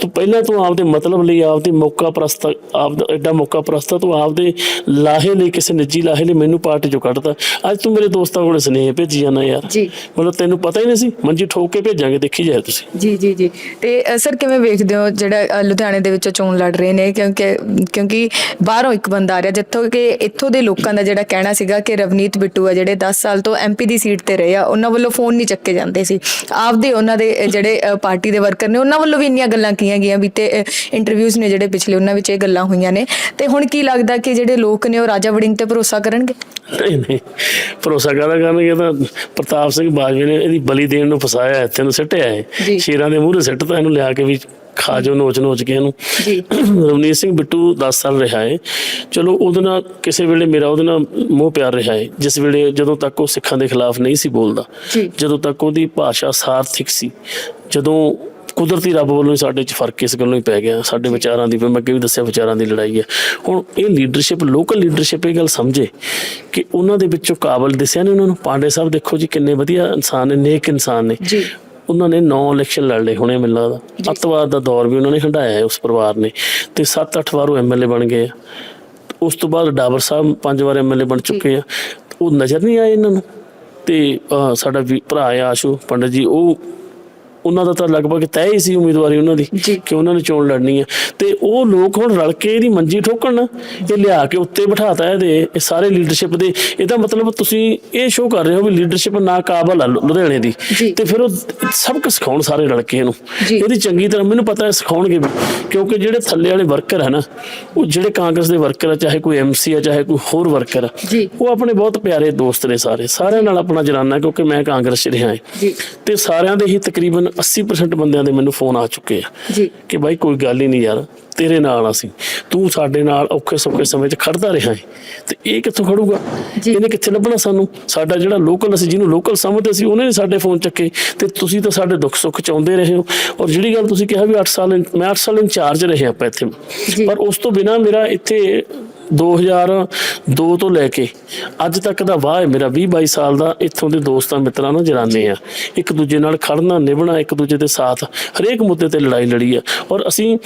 ਤੂੰ ਪਹਿਲਾਂ ਤੂੰ ਆਪਦੇ ਮਤਲਬ ਲਈ ਆਪਦੇ ਮੌਕਾ ਪ੍ਰਸਤ ਆਪਦਾ ਐਡਾ ਮੌਕਾ ਪ੍ਰਸਤ ਤੂੰ ਆਪਦੇ ਲਾਹੇ ਲਈ ਕਿਸੇ ਨਿੱਜੀ ਲਾਹੇ ਲਈ ਮੈਨੂੰ ਪਾਰਟੀ ਚੋਂ ਕੱਢਤਾ। ਅੱਜ ਤੂੰ ਮੇਰੇ ਦੋਸਤਾਂ ਕੋਲ ਸੁਨੇਹੇ ਭੇਜੀ ਜਾਂਦਾ ਯਾਰ। ਜੀ। ਮਤਲਬ ਤੈਨੂੰ ਪਤਾ ਹੀ ਨਹੀਂ ਸੀ ਮੰਜੀ ਠੋਕ ਕੇ ਭੇਜਾਂਗੇ ਦੇਖੀ ਜਾਏ ਤੁਸੀਂ। ਜੀ ਜੀ ਜੀ। ਤੇ ਸਰ ਕਿਵੇਂ ਵੇਖਦੇ ਹੋ ਜਿਹੜਾ ਲੁਧਿਆਣੇ ਦੇ ਵਿੱਚੋਂ ਚੋਣ ਲੜ ਰਹੇ ਨੇ? ਕਿਉਂਕਿ ਕਿਉਂਕਿ ਬਾਹਰੋਂ ਇੱਕ ਬੰਦਾ ਆ ਰਿਹਾ ਜਿੱਥੋਂ ਕਿ ਇੱਥੋਂ ਦੇ ਲੋਕਾਂ ਦਾ ਜਿਹੜਾ ਕਹਿਣਾ ਸੀਗਾ ਕਿ ਰਵਨੀਤ ਬਿੱਟੂ ਆ ਜਿਹੜੇ 10 ਸਾਲ ਤੋਂ ਐਮਪੀ ਦੀ ਸੀਟ ਤੇ ਰਹੇ ਆ ਉਹਨਾਂ ਵੱਲੋਂ ਫੋਨ ਨਹੀਂ ਚੱਕੇ ਜਾਂਦੇ ਸੀ। ਆਪਦੇ ਉਹਨਾਂ ਦੇ ਜਿਹੜੇ ਪਾਰਟੀ ਦੇ ਵਰਕਰ ਨੇ ਉਹਨਾਂ ਵੱਲੋਂ ਵੀ ਇੰਨੀਆਂ ਗੱਲਾਂ ਕੀਆਂ ਗਈਆਂ ਵੀ ਤੇ ਇੰਟਰਵਿਊਜ਼ ਨੇ ਜਿਹੜੇ ਪਿਛਲੇ ਉਹਨਾਂ ਵਿੱਚ ਇਹ ਗੱਲਾਂ ਹੋਈਆਂ ਨੇ। ਤੇ ਹੁਣ ਕੀ ਲੱਗਦਾ ਕਿ ਜਿਹੜੇ ਲੋਕ ਨੇ ਉਹ ਰਾਜਾ ਵੜਿੰਗ ਤੇ ਭਰੋਸਾ ਕਰਨਗੇ? ਨਹੀਂ ਨਹੀਂ ਭਰੋਸਾ ਕਾਹਦਾ ਕਰਨਗੇ? ਤਾਂ ਪ੍ਰਤਾਪ ਸਿੰਘ ਬਾਜਵੇ ਨੇ ਇਹਦੀ ਬਲੀ ਦੇਣ ਨੂੰ ਫਸਾਇਆ ਇੱਥੇ ਨੂੰ ਸਿੱਟਿਆ। ਹੈ। ਸ਼ੇਰਾਂ ਦੇ ਮੂਹਰੇ ਸਿੱਟ ਤਾਂ ਇਹਨੂੰ ਲਿਆ ਕੇ ਵੀ ਖਾ ਜੋ ਨੋਚ ਨੋਚ ਕੇ ਇਹਨੂੰ। ਜੀ। ਰਵਨੀਤ ਸਿੰਘ ਬਿੱਟੂ 10 ਸਾਲ ਰਿਹਾ ਹੈ। ਚਲੋ ਉਹਦੇ ਨਾਲ ਕਿਸੇ ਵੇਲੇ ਮੇਰਾ ਉਹਦੇ ਨਾਲ ਮੋਹ ਪਿਆਰ ਰਿਹਾ ਹੈ। ਜਿਸ ਵੇਲੇ ਜਦੋਂ ਤੱਕ ਉਹ ਸਿੱਖਾਂ ਦੇ ਖਿਲਾਫ ਨਹੀਂ ਸੀ ਬੋਲਦਾ। ਜਦੋਂ ਤੱਕ ਉਹਦੀ ਭਾਸ਼ਾ ਸਾਰਥਿਕ ਸੀ ਜਦੋਂ ਕੁਦਰਤੀ ਰੱਬ ਵੱਲੋਂ ਸਾਡੇ 'ਚ ਫ਼ਰਕ ਇਸ ਗੱਲੋਂ ਹੀ ਪੈ ਗਿਆ। ਸਾਡੇ ਵਿਚਾਰਾਂ ਦੀ ਮੈਂ ਅੱਗੇ ਵੀ ਦੱਸਿਆ ਵਿਚਾਰਾਂ ਦੀ ਲੜਾਈ ਹੈ। ਹੁਣ ਇਹ ਲੀਡਰਸ਼ਿਪ ਲੋਕਲ ਲੀਡਰਸ਼ਿਪ ਇਹ ਗੱਲ ਸਮਝੇ ਕਿ ਉਹਨਾਂ ਦੇ ਵਿੱਚੋਂ ਕਾਬਲ ਦਿਸਿਆ ਨੇ ਉਹਨਾਂ ਨੂੰ? ਪਾਂਡੇ ਸਾਹਿਬ ਦੇਖੋ ਜੀ ਕਿੰਨੇ ਵਧੀਆ ਇਨਸਾਨ ਨੇ ਨੇਕ ਇਨਸਾਨ ਨੇ। ਜੀ। ਉਹਨਾਂ ਨੇ 9 ਇਲੈਕਸ਼ਨ ਲੜ ਲਏ ਹੁਣੇ ਮੈਨੂੰ ਲੱਗਦਾ। ਅੱਤਵਾਦ ਦਾ ਦੌਰ ਵੀ ਉਹਨਾਂ ਨੇ ਹੰਡਾਇਆ ਹੈ ਉਸ ਪਰਿਵਾਰ ਨੇ। ਤੇ 7-8 ਵਾਰ ਉਹ ਐਮਐਲਏ ਬਣ ਗਏ ਆ। ਉਸ ਤੋਂ ਬਾਅਦ ਡਾਬਰ ਸਾਹਿਬ ਪੰਜ ਵਾਰ ਐਮਐਲਏ ਬਣ ਚੁੱਕੇ ਆ। ਉਹ ਨਜ਼ਰ ਨਹੀਂ ਆਏ ਇਹਨਾਂ ਨੂੰ। ਤੇ ਸਾਡਾ ਵੀ ਭਰਾ ਆਸ਼ੂ ਪੰਡਤ ਜੀ ਉਹ ਉਹਨਾਂ ਦਾ ਤਾਂ ਲਗਭਗ ਤੈਅ ਹੀ ਸੀ ਉਮੀਦਵਾਰੀ ਉਹਨਾਂ ਦੀ। ਕਿ ਉਹਨਾਂ ਨੇ ਚੋਣ ਲੜਨੀ ਆ ਤੇ ਉਹ ਲੋਕ ਹੁਣ ਰਲ ਕੇ ਇਹਦੀ ਮੰਜੀ ਠੋਕਣ ਇਹ ਲਿਆ ਕੇ ਉੱਤੇ ਬਿਠਾਤਾ ਇਹਦੇ ਇਹ ਸਾਰੇ ਲੀਡਰਸ਼ਿਪ ਦੇ ਇਹਦਾ ਮਤਲਬ ਤੁਸੀਂ ਇਹ ਸ਼ੋਅ ਕਰ ਰਹੇ ਹੋ ਵੀ ਲੀਡਰਸ਼ਿਪ ਨਾ ਕਾਬਲ ਆ ਲੁਧਿਆਣੇ ਦੀ। ਤੇ ਫਿਰ ਉਹ ਸਭ ਕੁਝ ਸਿਖਾਉਣ ਸਾਰੇ ਰਲ ਕੇ ਇਹਨੂੰ। ਇਹਦੀ ਚੰਗੀ ਤਰ੍ਹਾਂ ਮੈਨੂੰ ਪਤਾ ਹੈ ਸਿਖਾਉਣਗੇ ਵੀ ਕਿਉਂਕਿ ਜਿਹੜੇ ਥੱਲੇ ਵਾਲੇ ਵਰਕਰ ਹੈ ਨਾ ਉਹ ਜਿਹੜੇ ਕਾਂਗਰਸ ਦੇ ਵਰਕਰ ਆ ਚਾਹੇ ਕੋਈ ਐਮਸੀ ਆ ਚਾਹੇ ਕੋਈ ਹੋਰ ਵਰਕਰ ਆ। ਉਹ ਆਪਣੇ ਬਹੁਤ ਪਿਆਰੇ ਦੋਸਤ ਨੇ ਸਾਰੇ ਸਾਰਿਆਂ ਨਾਲ ਆਪਣਾ ਜਰਾਨਾ ਕਿਉਂਕਿ ਮੈਂ ਕਾਂਗਰਸ 'ਚ ਰਿਹਾ ਹਾਂ। ਤੇ ਸਾਰਿਆਂ ਦੇ ਹੀ ਤਕਰੀਬਨ 80% ਬੰਦਿਆਂ ਦੇ ਮੈਨੂੰ ਫੋਨ ਆ ਚੁੱਕੇ ਆ ਜੀ। ਕਿ ਬਾਈ ਕੋਈ ਗੱਲ ਹੀ ਨਹੀਂ ਯਾਰ ਤੇਰੇ ਨਾਲ ਅਸੀਂ। ਤੂੰ ਸਾਡੇ ਨਾਲ ਔਖੇ ਸੌਖੇ ਸਮੇਂ 'ਚ ਖੜਦਾ ਰਿਹਾ ਹੈ ਤੇ ਇਹ ਕਿੱਥੋਂ ਖੜੂਗਾ। ਇਹਨੇ ਕਿੱਥੇ ਲੱਭਣਾ ਸਾਨੂੰ? ਸਾਡਾ ਜਿਹੜਾ ਲੋਕਲ ਅਸੀਂ ਜਿਹਨੂੰ ਲੋਕਲ ਸਮਝਦੇ ਸੀ ਉਹਨੇ ਨੀ ਸਾਡੇ ਫੋਨ ਚੱਕੇ। ਤੇ ਤੁਸੀਂ ਤਾਂ ਸਾਡੇ ਦੁੱਖ ਸੁੱਖ ਚ ਆਉਂਦੇ ਰਹੇ ਹੋ। ਔਰ ਜਿਹੜੀ ਗੱਲ ਤੁਸੀਂ ਕਿਹਾ ਵੀ 8 ਸਾਲ ਮੈਂ 8 ਸਾਲ ਇੰਚਾਰਜ ਰਹੇ ਆਪਾਂ ਇੱਥੇ। ਪਰ ਉਸ ਤੋਂ ਬਿਨਾ ਮੇਰਾ ਇੱਥੇ 2002 ਤੋਂ ਲੈ ਕੇ ਅੱਜ ਤੱਕ ਦਾ ਵਾਹ ਹੈ ਮੇਰਾ 20 22 ਸਾਲ ਦਾ ਇੱਥੋਂ ਦੇ ਦੋਸਤਾਂ ਮਿੱਤਰਾਂ ਨਾਲ ਜਰਾਨੇ ਆ ਇੱਕ ਦੂਜੇ ਨਾਲ ਖੜਨਾ ਨਿਭਣਾ ਇੱਕ ਦੂਜੇ ਦੇ ਸਾਥ ਹਰੇਕ ਮੁੱਦੇ ਤੇ ਲੜਾਈ ਲੜੀ ਆ ਔਰ ਅਸੀਂ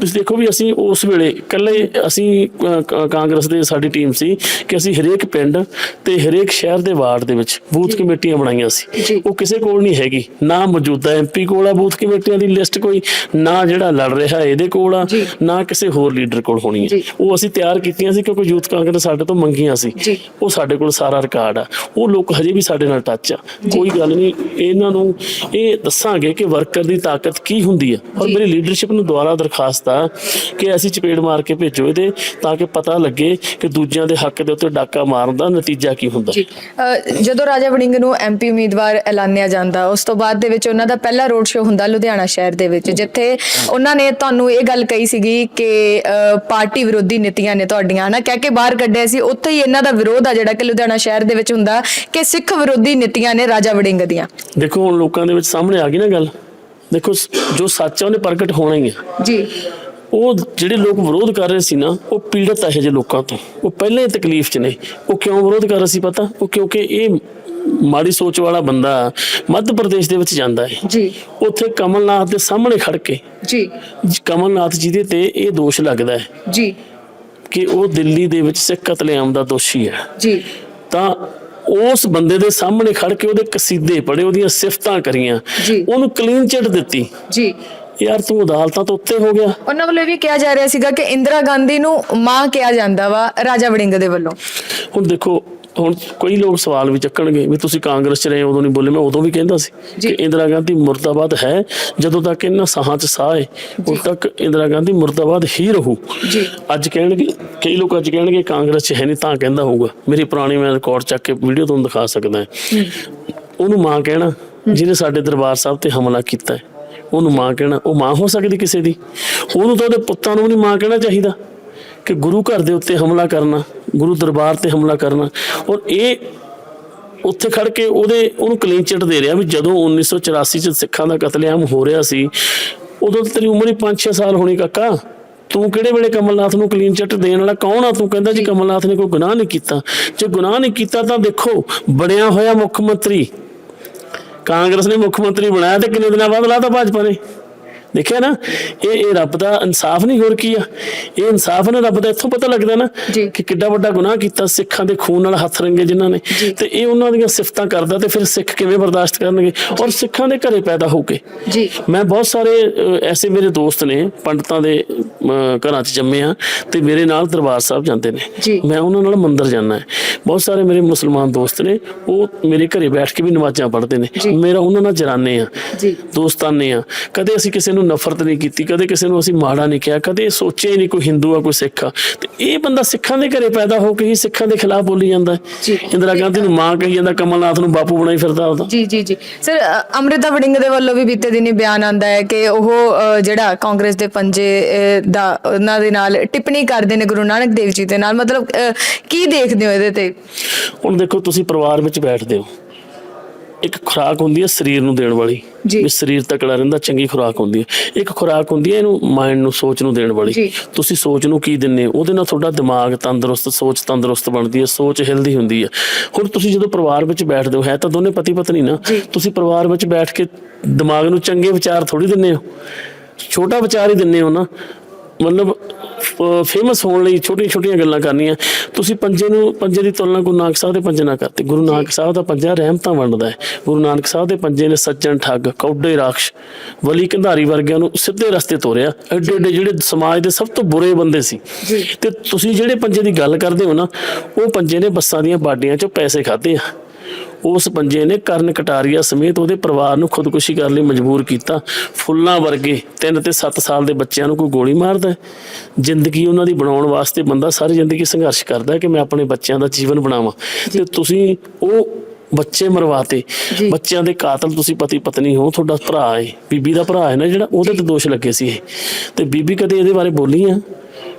ਤੁਸੀਂ ਦੇਖੋ ਵੀ ਅਸੀਂ ਉਸ ਵੇਲੇ ਇਕੱਲੇ ਅਸੀਂ ਕਾਂਗਰਸ ਦੇ ਸਾਡੀ ਟੀਮ ਸੀ ਕਿ ਅਸੀਂ ਹਰੇਕ ਪਿੰਡ ਤੇ ਹਰੇਕ ਸ਼ਹਿਰ ਦੇ ਵਾਰਡ ਦੇ ਵਿੱਚ ਬੂਥ ਕਮੇਟੀਆਂ ਬਣਾਈਆਂ। ਸੀ ਉਹ ਕਿਸੇ ਕੋਲ ਨਹੀਂ ਹੈਗੀ ਨਾ ਮੌਜੂਦਾ ਐਮਪੀ ਕੋਲ ਆ ਬੂਥ ਕਮੇਟੀਆਂ ਦੀ ਲਿਸਟ ਕੋਈ ਨਾ ਜਿਹੜਾ ਲੜ ਰਿਹਾ ਇਹਦੇ ਕੋਲ ਆ। ਨਾ ਕਿਸੇ ਹੋਰ ਲੀਡਰ ਕੋਲ ਹੋਣੀ ਹੈ। ਉਹ ਅਸੀਂ ਤਿਆਰ ਕੀਤੀਆਂ ਸੀ ਕਿਉਂਕਿ ਯੂਥ ਕਾਂਗਰਸ ਸਾਡੇ ਤੋਂ ਮੰਗੀਆਂ ਸੀ। ਉਹ ਸਾਡੇ ਕੋਲ ਸਾਰਾ ਰਿਕਾਰਡ ਆ। ਉਹ ਲੋਕ ਹਜੇ ਵੀ ਸਾਡੇ ਨਾਲ ਟੱਚ ਆ। ਕੋਈ ਗੱਲ ਨਹੀਂ ਇਹਨਾਂ ਨੂੰ ਇਹ ਦੱਸਾਂਗੇ ਕਿ ਵਰਕਰ ਦੀ ਤਾਕਤ ਕੀ ਹੁੰਦੀ ਆ। ਔਰ। ਮੇਰੀ ਲੀਡਰਸ਼ਿਪ ਨੂੰ ਦੁਆਰਾ ਦਰਖਾਸਤ ਆ ਕਿ ਅਸੀਂ ਚਪੇੜ ਮਾਰ ਕੇ ਭੇਜੋ ਇਹਦੇ ਤਾਂ ਕਿ ਪਤਾ ਲੱਗੇ ਕਿ ਦੂਜਿਆਂ ਦੇ ਹੱਕ ਦੇ ਉੱਤੇ ਡਾਕਾ ਮਾਰਨ ਦਾ ਨਤੀਜਾ ਕੀ ਹੁੰਦਾ। ਜਦੋਂ ਰਾਜਾ ਵੜਿੰਗ ਨੂੰ ਐਮਪੀ ਉਮੀਦਵਾਰ ਐਲਾਨਿਆ ਜਾਂਦਾ ਉਸ ਤੋਂ ਬਾਅਦ ਦੇ ਵਿੱਚ ਉਹਨਾਂ ਦਾ ਪਹਿਲਾ ਰੋਡ ਸ਼ੋਅ ਹੁੰਦਾ ਲੁਧਿਆਣਾ ਸ਼ਹਿਰ ਦੇ ਵਿੱਚ ਜਿੱਥੇ ਉਹਨਾਂ ਨੇ ਤੁਹਾਨੂੰ ਇਹ ਗੱਲ ਕਹੀ ਸੀਗੀ ਕਿ ਪਾਰਟੀ ਵਿਰੋਧੀ ਨੀਤੀਆਂ ਨੇ ਤੁਹਾਡੀਆਂ ਹਨਾ। ਕਹਿ ਕੇ ਬਾਹਰ ਕੱਢਿਆ ਸੀ ਉੱਥੇ ਹੀ ਇਹਨਾਂ ਦਾ ਵਿਰੋਧ ਆ ਜਿਹੜਾ ਕਿ ਲੁਧਿਆਣਾ ਸ਼ਹਿਰ ਦੇ ਵਿੱਚ ਹੁੰਦਾ ਕਿ ਸਿੱਖ ਵਿਰੋਧੀ ਨੀਤੀਆਂ ਨੇ ਰਾਜਾ ਵੜਿੰਗ ਦੀਆਂ। ਦੇਖੋ ਹੁਣ ਲੋਕਾਂ ਦੇ ਵਿੱਚ ਸਾਹਮਣੇ ਆ ਗਈ ਨਾ ਗੱਲ। ਦੇਖੋ ਜੋ ਸੱਚ ਆ ਉਹਨੇ ਪ੍ਰਗਟ ਹੋਣਾ ਹੀ ਆ। ਜੀ। ਉਹ ਜਿਹੜੇ ਲੋਕ ਵਿਰੋਧ ਕਰ ਰਹੇ ਸੀ ਨਾ ਉਹ ਪੀੜਤ ਆ ਜਿਹੇ ਲੋਕਾਂ ਤੋਂ। ਉਹ ਪਹਿਲਾਂ ਹੀ ਤਕਲੀਫ 'ਚ ਨੇ। ਉਹ ਕਿਉਂ ਵਿਰੋਧ ਕਰ ਰਹੇ ਸੀ ਪਤਾ? ਉਹ ਕਿਉਂਕਿ ਇਹ ਮਾੜੀ ਸੋਚ ਵਾਲਾ ਬੰਦਾ ਮੱਧ ਪ੍ਰਦੇਸ਼ ਦੇ ਵਿੱਚ ਜਾਂਦਾ ਹੈ। ਜੀ। ਉੱਥੇ ਕਮਲਨਾਥ ਦੇ ਸਾਹਮਣੇ ਖੜ ਕੇ ਜੀ। ਕਮਲਨਾਥ ਜੀ ਦੇ ਤੇ ਇਹ ਦੋਸ਼ ਲੱਗਦਾ ਹੈ। ਜੀ। ਕਿ ਉਹ ਦਿੱਲੀ ਦੇ ਵਿੱਚ ਸਿੱਖ ਕਤਲੇਆਮ ਦਾ ਦੋਸ਼ੀ ਹੈ। ਜੀ। ਤਾਂ ਉਸ ਬੰਦੇ ਦੇ ਸਾਹਮਣੇ ਖੜ ਕੇ ਉਹਦੇ ਕਸੀਦੇ ਪੜੇ ਉਹਦੀਆਂ ਸਿਫਤਾਂ ਕਰੀਆਂ। ਉਹਨੂੰ ਕਲੀਨ ਚਿਟ ਦਿੱਤੀ। ਜੀ। ਯਾਰ ਤੂੰ ਅਦਾਲਤਾਂ ਤੋਂ ਉੱਤੇ ਹੋ ਗਿਆ। ਉਹਨਾਂ ਵੱਲੋਂ ਇਹ ਵੀ ਕਿਹਾ ਜਾ ਰਿਹਾ ਸੀਗਾ ਕਿ ਇੰਦਰਾ ਗਾਂਧੀ ਨੂੰ ਮਾਂ ਕਿਹਾ ਜਾਂਦਾ ਵਾ ਰਾਜਾ ਵੜਿੰਗ ਦੇ ਵੱਲੋਂ। ਹੁਣ ਦੇਖੋ ਹੁਣ ਕਈ ਲੋਕ ਸਵਾਲ ਵੀ ਚੱਕਣਗੇ ਵੀ ਤੁਸੀਂ ਕਾਂਗਰਸ ਚ ਰਹੇ ਉਦੋਂ ਨਹੀਂ ਬੋਲੇ ਮੈਂ ਉਦੋਂ ਵੀ ਕਹਿੰਦਾ ਸੀ। ਕਿ ਇੰਦਰਾ ਗਾਂਧੀ ਮੁਰਦਾਬਾਦ ਹੈ ਜਦੋਂ ਤੱਕ ਇਹਨਾਂ ਸਾਹਾਂ 'ਚ ਸਾਹ ਹੈ ਉਦੋਂ ਤੱਕ ਇੰਦਰਾ ਗਾਂਧੀ ਮੁਰਦਾਬਾਦ ਹੀ ਰਹੂ। ਜੀ। ਅੱਜ ਕਹਿਣਗੇ ਕਈ ਲੋਕ ਅੱਜ ਕਹਿਣਗੇ ਕਾਂਗਰਸ 'ਚ ਹੈ ਨਹੀਂ ਤਾਂ ਕਹਿੰਦਾ ਹੋਊਗਾ। ਮੇਰੀ ਪੁਰਾਣੀ ਮੈਂ ਰਿਕਾਰਡ ਚੱਕ ਕੇ ਵੀਡੀਓ ਤੁਹਾਨੂੰ ਦਿਖਾ ਸਕਦਾ। ਹਾਂ ਉਹਨੂੰ ਮਾਂ ਕਹਿਣਾ ਜਿਹਨੇ ਸਾਡੇ ਦਰਬਾਰ ਸਾਹਿਬ ਤੇ ਹਮਲਾ ਕੀਤਾ ਹੈ। ਉਹਨੂੰ ਮਾਂ ਕਹਿਣਾ, ਉਹ ਮਾਂ ਹੋ ਸਕਦੀ ਕਿਸੇ ਦੀ? ਉਹਨੂੰ ਤਾਂ ਉਹਦੇ ਪੁੱਤਾਂ ਨੂੰ ਨਹੀਂ ਮਾਂ ਕਹਿਣਾ ਚਾਹੀਦਾ ਕਿ ਗੁਰੂ ਘਰ ਦੇ ਉੱਤੇ ਹਮਲਾ ਕਰਨਾ, ਗੁਰੂ ਦਰਬਾਰ ਤੇ ਹਮਲਾ ਕਰਨਾ। ਔਰ ਇਹ ਉੱਥੇ ਖੜ ਕੇ ਉਹਦੇ, ਉਹਨੂੰ ਕਲੀਨ ਦੇ ਰਿਹਾ ਵੀ ਜਦੋਂ 1984 ਚ ਸਿੱਖਾਂ ਦਾ ਕਤਲੇਆਮ ਹੋ ਰਿਹਾ ਸੀ, ਉਦੋਂ ਤੇਰੀ ਉਮਰ ਹੀ 5-6 ਸਾਲ ਹੋਣੀ ਕਾਕਾ। ਤੂੰ ਕਿਹੜੇ ਵੇਲੇ ਕਮਲਨਾਥ ਨੂੰ ਕਲੀਨ ਚਿੱਟ ਦੇਣ ਵਾਲਾ, ਕੌਣ ਆ ਤੂੰ ਕਹਿੰਦਾ ਜੀ ਕਮਲਨਾਥ ਨੇ ਕੋਈ ਗੁਨਾਹ ਨਹੀਂ ਕੀਤਾ। ਜੇ ਗੁਨਾਹ ਨਹੀਂ ਕੀਤਾ ਤਾਂ ਦੇਖੋ, ਬਣਿਆ ਹੋਇਆ ਮੁੱਖ ਮੰਤਰੀ ਕਾਂਗਰਸ ਨੇ ਮੁੱਖ ਮੰਤਰੀ ਬਣਾਇਆ ਤੇ ਕਿੰਨੇ ਦਿਨਾਂ ਬਾਅਦ ਲਾਤਾ ਭਾਜਪਾ ਨੇ? ਦੇਖਿਆ ਨਾ ਇਹ ਇਹ ਰੱਬ ਦਾ ਇਨਸਾਫ ਨਹੀਂ ਹੋਰ ਕੀ ਆ? ਇਹ ਇਨਸਾਫ ਨਾ ਰੱਬ ਦਾ ਇੱਥੋਂ ਪਤਾ ਲੱਗਦਾ ਨਾ। ਕਿ ਕਿੱਡਾ ਵੱਡਾ ਗੁਨਾਹ ਕੀਤਾ ਸਿੱਖਾਂ ਦੇ ਖੂਨ ਨਾਲ ਹੱਥ ਰੰਗੇ ਜਿਨ੍ਹਾਂ ਨੇ। ਤੇ ਇਹ ਉਹਨਾਂ ਦੀਆਂ ਸਿਫਤਾਂ ਕਰਦਾ ਤੇ ਫਿਰ ਸਿੱਖ ਕਿਵੇਂ ਬਰਦਾਸ਼ਤ ਕਰਨਗੇ? ਔਰ ਸਿੱਖਾਂ ਦੇ ਘਰੇ ਪੈਦਾ ਹੋ ਕੇ। ਜੀ। ਮੈਂ ਬਹੁਤ ਸਾਰੇ ਐਸੇ ਮੇਰੇ ਦੋਸਤ ਨੇ ਪੰਡਤਾਂ ਦੇ ਘਰਾਂ 'ਚ ਜੰਮੇ ਆ ਤੇ ਮੇਰੇ ਨਾਲ ਦਰਬਾਰ ਸਾਹਿਬ ਜਾਂਦੇ ਨੇ। ਮੈਂ ਉਹਨਾਂ ਨਾਲ ਮੰਦਿਰ ਜਾਂਦਾ। ਹੈ ਬਹੁਤ ਸਾਰੇ ਮੇਰੇ ਮੁਸਲਮਾਨ ਦੋਸਤ ਨੇ ਉਹ ਮੇਰੇ ਘਰੇ ਬੈਠ ਕੇ ਵੀ ਨਮਾਜ਼ਾਂ ਪੜ੍ਹਦੇ ਨੇ। ਮੇਰਾ ਉਹਨਾਂ ਨਾਲ ਜਰਾਨੇ ਆ ਜੀ। ਦੋਸਤਾਨੇ ਆ। ਕਦੇ ਅਸੀਂ ਕਿਸੇ ਨੂੰ ਨਫ਼ਰਤ ਨਹੀਂ ਕੀਤੀ ਕਦੇ ਕਿਸੇ ਨੂੰ ਅਸੀਂ ਮਾੜਾ ਨਹੀਂ ਕਿਹਾ ਕਦੇ ਸੋਚਿਆ ਹੀ ਨਹੀਂ ਕੋਈ ਹਿੰਦੂ ਆ ਕੋਈ ਸਿੱਖ ਆ। ਤੇ ਇਹ ਬੰਦਾ ਸਿੱਖਾਂ ਦੇ ਘਰੇ ਪੈਦਾ ਹੋ ਕੇ ਹੀ ਸਿੱਖਾਂ ਦੇ ਖਿਲਾਫ ਬੋਲੀ ਜਾਂਦਾ। ਇੰਦਰਾ ਗਾਂਧੀ ਨੂੰ ਮਾਂ ਕਹੀ ਜਾਂਦਾ ਕਮਲਨਾਥ ਨੂੰ ਬਾਪੂ ਬਣਾਈ ਫਿਰਦਾ ਉਹਦਾ ਜੀ ਜੀ ਜੀ। ਸਰ ਅੰਮ੍ਰਿਤਾ ਵੜਿੰਗ ਦੇ ਵੱਲੋਂ ਵੀ ਬੀਤੇ ਦਿਨੀ ਬਿਆਨ ਆਂਦਾ ਹੈ ਕਿ ਉਹ ਜਿਹੜਾ ਕਾਂਗਰਸ ਦੇ ਪੰਜੇ ਦਾ ਉਹਨਾਂ ਦੇ ਨਾਲ ਟਿੱਪਣੀ ਕਰਦੇ ਨੇ ਗੁਰੂ ਨਾਨਕ ਦੇਵ ਜੀ ਦੇ ਨਾਲ। ਮਤਲਬ ਕੀ ਦੇਖਦੇ ਹੋ ਇਹਦੇ ਤੇ? ਹੁਣ ਦੇਖੋ ਤੁਸੀਂ ਪਰਿਵਾਰ ਵਿੱਚ ਬੈਠਦੇ ਹੋ। ਇੱਕ ਖੁਰਾਕ ਹੁੰਦੀ ਹੈ ਸਰੀਰ ਨੂੰ ਦੇਣ ਵਾਲੀ। ਜੀ। ਵੀ ਸਰੀਰ ਤਕੜਾ ਰਹਿੰਦਾ ਚੰਗੀ ਖੁਰਾਕ ਹੁੰਦੀ ਹੈ। ਇੱਕ ਖੁਰਾਕ ਹੁੰਦੀ ਹੈ ਇਹਨੂੰ ਮਾਈਂਡ ਨੂੰ ਸੋਚ ਨੂੰ ਦੇਣ ਵਾਲੀ। ਤੁਸੀਂ ਸੋਚ ਨੂੰ ਕੀ ਹੋ? ਉਹਦੇ ਨਾਲ ਤੁਹਾਡਾ ਦਿਮਾਗ ਤੰਦਰੁਸਤ ਸੋਚ ਤੰਦਰੁਸਤ ਬਣਦੀ ਹੈ ਸੋਚ ਹਿਲਦੀ ਹੁੰਦੀ ਹੈ। ਹੁਣ ਤੁਸੀਂ ਜਦੋਂ ਪਰਿਵਾਰ ਵਿੱਚ ਬੈਠਦੇ ਹੋ ਹੈ ਤਾਂ ਦੋਨੇ ਪਤੀ ਪਤਨੀ ਨਾ? ਜੀ। ਤੁਸੀਂ ਪਰਿਵਾਰ ਵਿੱਚ ਬੈਠ ਕੇ ਦਿਮਾਗ ਨੂੰ ਚੰਗੇ ਵਿਚਾਰ ਥੋੜੀ ਦਿੰਦੇ ਹੋ? ਛੋਟਾ ਵਿਚਾਰ ਹੀ ਦਿੰਦੇ ਹੋ ਨਾ? ਮਤਲਬ ਫੇਮਸ ਹੋਣ ਲਈ ਛੋਟੀਆਂ ਛੋਟੀਆਂ ਗੱਲਾਂ ਕਰਨੀਆਂ। ਤੁਸੀਂ ਪੰਜੇ ਨੂੰ ਪੰਜੇ ਦੀ ਤੁਲਨਾ ਗੁਰੂ ਨਾਨਕ ਸਾਹਿਬ ਦੇ ਪੰਜੇ ਨਾਲ ਕਰਤੇ। ਗੁਰੂ ਨਾਨਕ ਸਾਹਿਬ ਦਾ ਪੰਜਾ ਰਹਿਮਤਾਂ ਵੰਡਦਾ ਹੈ। ਗੁਰੂ ਨਾਨਕ ਸਾਹਿਬ ਦੇ ਪੰਜੇ ਨੇ ਸੱਜਣ ਠੱਗ ਕੌਡੇ ਰਾਖਸ਼ ਵਲੀ ਕੰਧਾਰੀ ਵਰਗਿਆਂ ਨੂੰ ਸਿੱਧੇ ਰਸਤੇ ਤੋਰਿਆ। ਐਡੇ ਐਡੇ ਜਿਹੜੇ ਸਮਾਜ ਦੇ ਸਭ ਤੋਂ ਬੁਰੇ ਬੰਦੇ ਸੀ। ਤੇ ਤੁਸੀਂ ਜਿਹੜੇ ਪੰਜੇ ਦੀ ਗੱਲ ਕਰਦੇ ਹੋ ਨਾ ਉਹ ਪੰਜੇ ਨੇ ਬੱਸਾਂ ਦੀਆਂ ਬਾਡੀਆਂ 'ਚੋਂ ਪੈਸੇ ਖਾਦੇ ਆ। ਉਸ ਪੰਜੇ ਨੇ ਕਰਨ ਕਟਾਰੀਆ ਸਮੇਤ ਉਹਦੇ ਪਰਿਵਾਰ ਨੂੰ ਖੁਦਕੁਸ਼ੀ ਕਰਨ ਲਈ ਮਜਬੂਰ ਕੀਤਾ। ਫੁੱਲਾਂ ਵਰਗੇ 3 ਤੇ 7 ਸਾਲ ਦੇ ਬੱਚਿਆਂ ਨੂੰ ਕੋਈ ਗੋਲੀ ਮਾਰਦਾ। ਜ਼ਿੰਦਗੀ ਉਹਨਾਂ ਦੀ ਬਣਾਉਣ ਵਾਸਤੇ ਬੰਦਾ ਸਾਰੀ ਜ਼ਿੰਦਗੀ ਸੰਘਰਸ਼ ਕਰਦਾ ਕਿ ਮੈਂ ਆਪਣੇ ਬੱਚਿਆਂ ਦਾ ਜੀਵਨ ਬਣਾਵਾਂ। ਤੇ ਤੁਸੀਂ ਉਹ ਬੱਚੇ ਮਰਵਾਤੇ। ਬੱਚਿਆਂ ਦੇ ਕਾਤਲ ਤੁਸੀਂ ਪਤੀ ਪਤਨੀ ਹੋ ਤੁਹਾਡਾ ਭਰਾ ਹੈ ਬੀਬੀ ਦਾ ਭਰਾ ਹੈ ਨਾ ਜਿਹੜਾ ਉਹਦੇ ਤੇ ਦੋਸ਼ ਲੱਗੇ ਸੀ ਤੇ ਬੀਬੀ ਕਦੇ ਇਹਦੇ ਬਾਰੇ ਬੋਲੀ ਆ?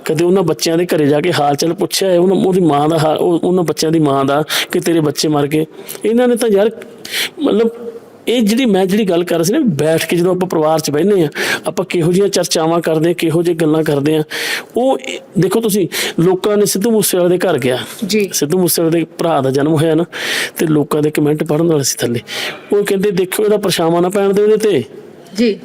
ਕਦੇ ਉਹਨਾਂ ਬੱਚਿਆਂ ਦੇ ਘਰੇ ਜਾ ਕੇ ਹਾਲ ਚਾਲ ਪੁੱਛਿਆ ਹੈ ਉਹਨਾਂ ਉਹਦੀ ਮਾਂ ਦਾ ਉਹਨਾਂ ਬੱਚਿਆਂ ਦੀ ਮਾਂ ਦਾ ਕਿ ਤੇਰੇ ਬੱਚੇ ਮਰ ਗਏ। ਇਹਨਾਂ ਨੇ ਤਾਂ ਯਾਰ ਮਤਲਬ ਇਹ ਜਿਹੜੀ ਮੈਂ ਜਿਹੜੀ ਗੱਲ ਕਰ ਰਿਹਾ ਸੀ ਨਾ ਬੈਠ ਕੇ ਜਦੋਂ ਆਪਾਂ ਪਰਿਵਾਰ 'ਚ ਬਹਿੰਦੇ ਆ ਆਪਾਂ ਕਿਹੋ ਜਿਹੀਆਂ ਚਰਚਾਵਾਂ ਕਰਦੇ ਆ ਕਿਹੋ ਜਿਹੀ ਗੱਲਾਂ ਕਰਦੇ ਆ ਉਹ ਦੇਖੋ ਤੁਸੀਂ ਲੋਕਾਂ ਨੇ ਸਿੱਧੂ ਮੂਸੇਵਾਲੇ ਦੇ ਘਰ ਗਿਆ। ਜੀ। ਸਿੱਧੂ ਮੂਸੇਵਾਲੇ ਦੇ ਭਰਾ ਦਾ ਜਨਮ ਹੋਇਆ ਨਾ ਤੇ ਲੋਕਾਂ ਦੇ ਕਮੈਂਟ ਪੜਨ ਵਾਲੇ ਸੀ ਥੱਲੇ। ਉਹ ਕਹਿੰਦੇ ਦੇਖੋ ਇਹਦਾ ਪਰਛਾਵਾਂ ਨਾ ਪੈਣ ਦੇ ਉਹਦੇ ਤੇ। ਜੀ।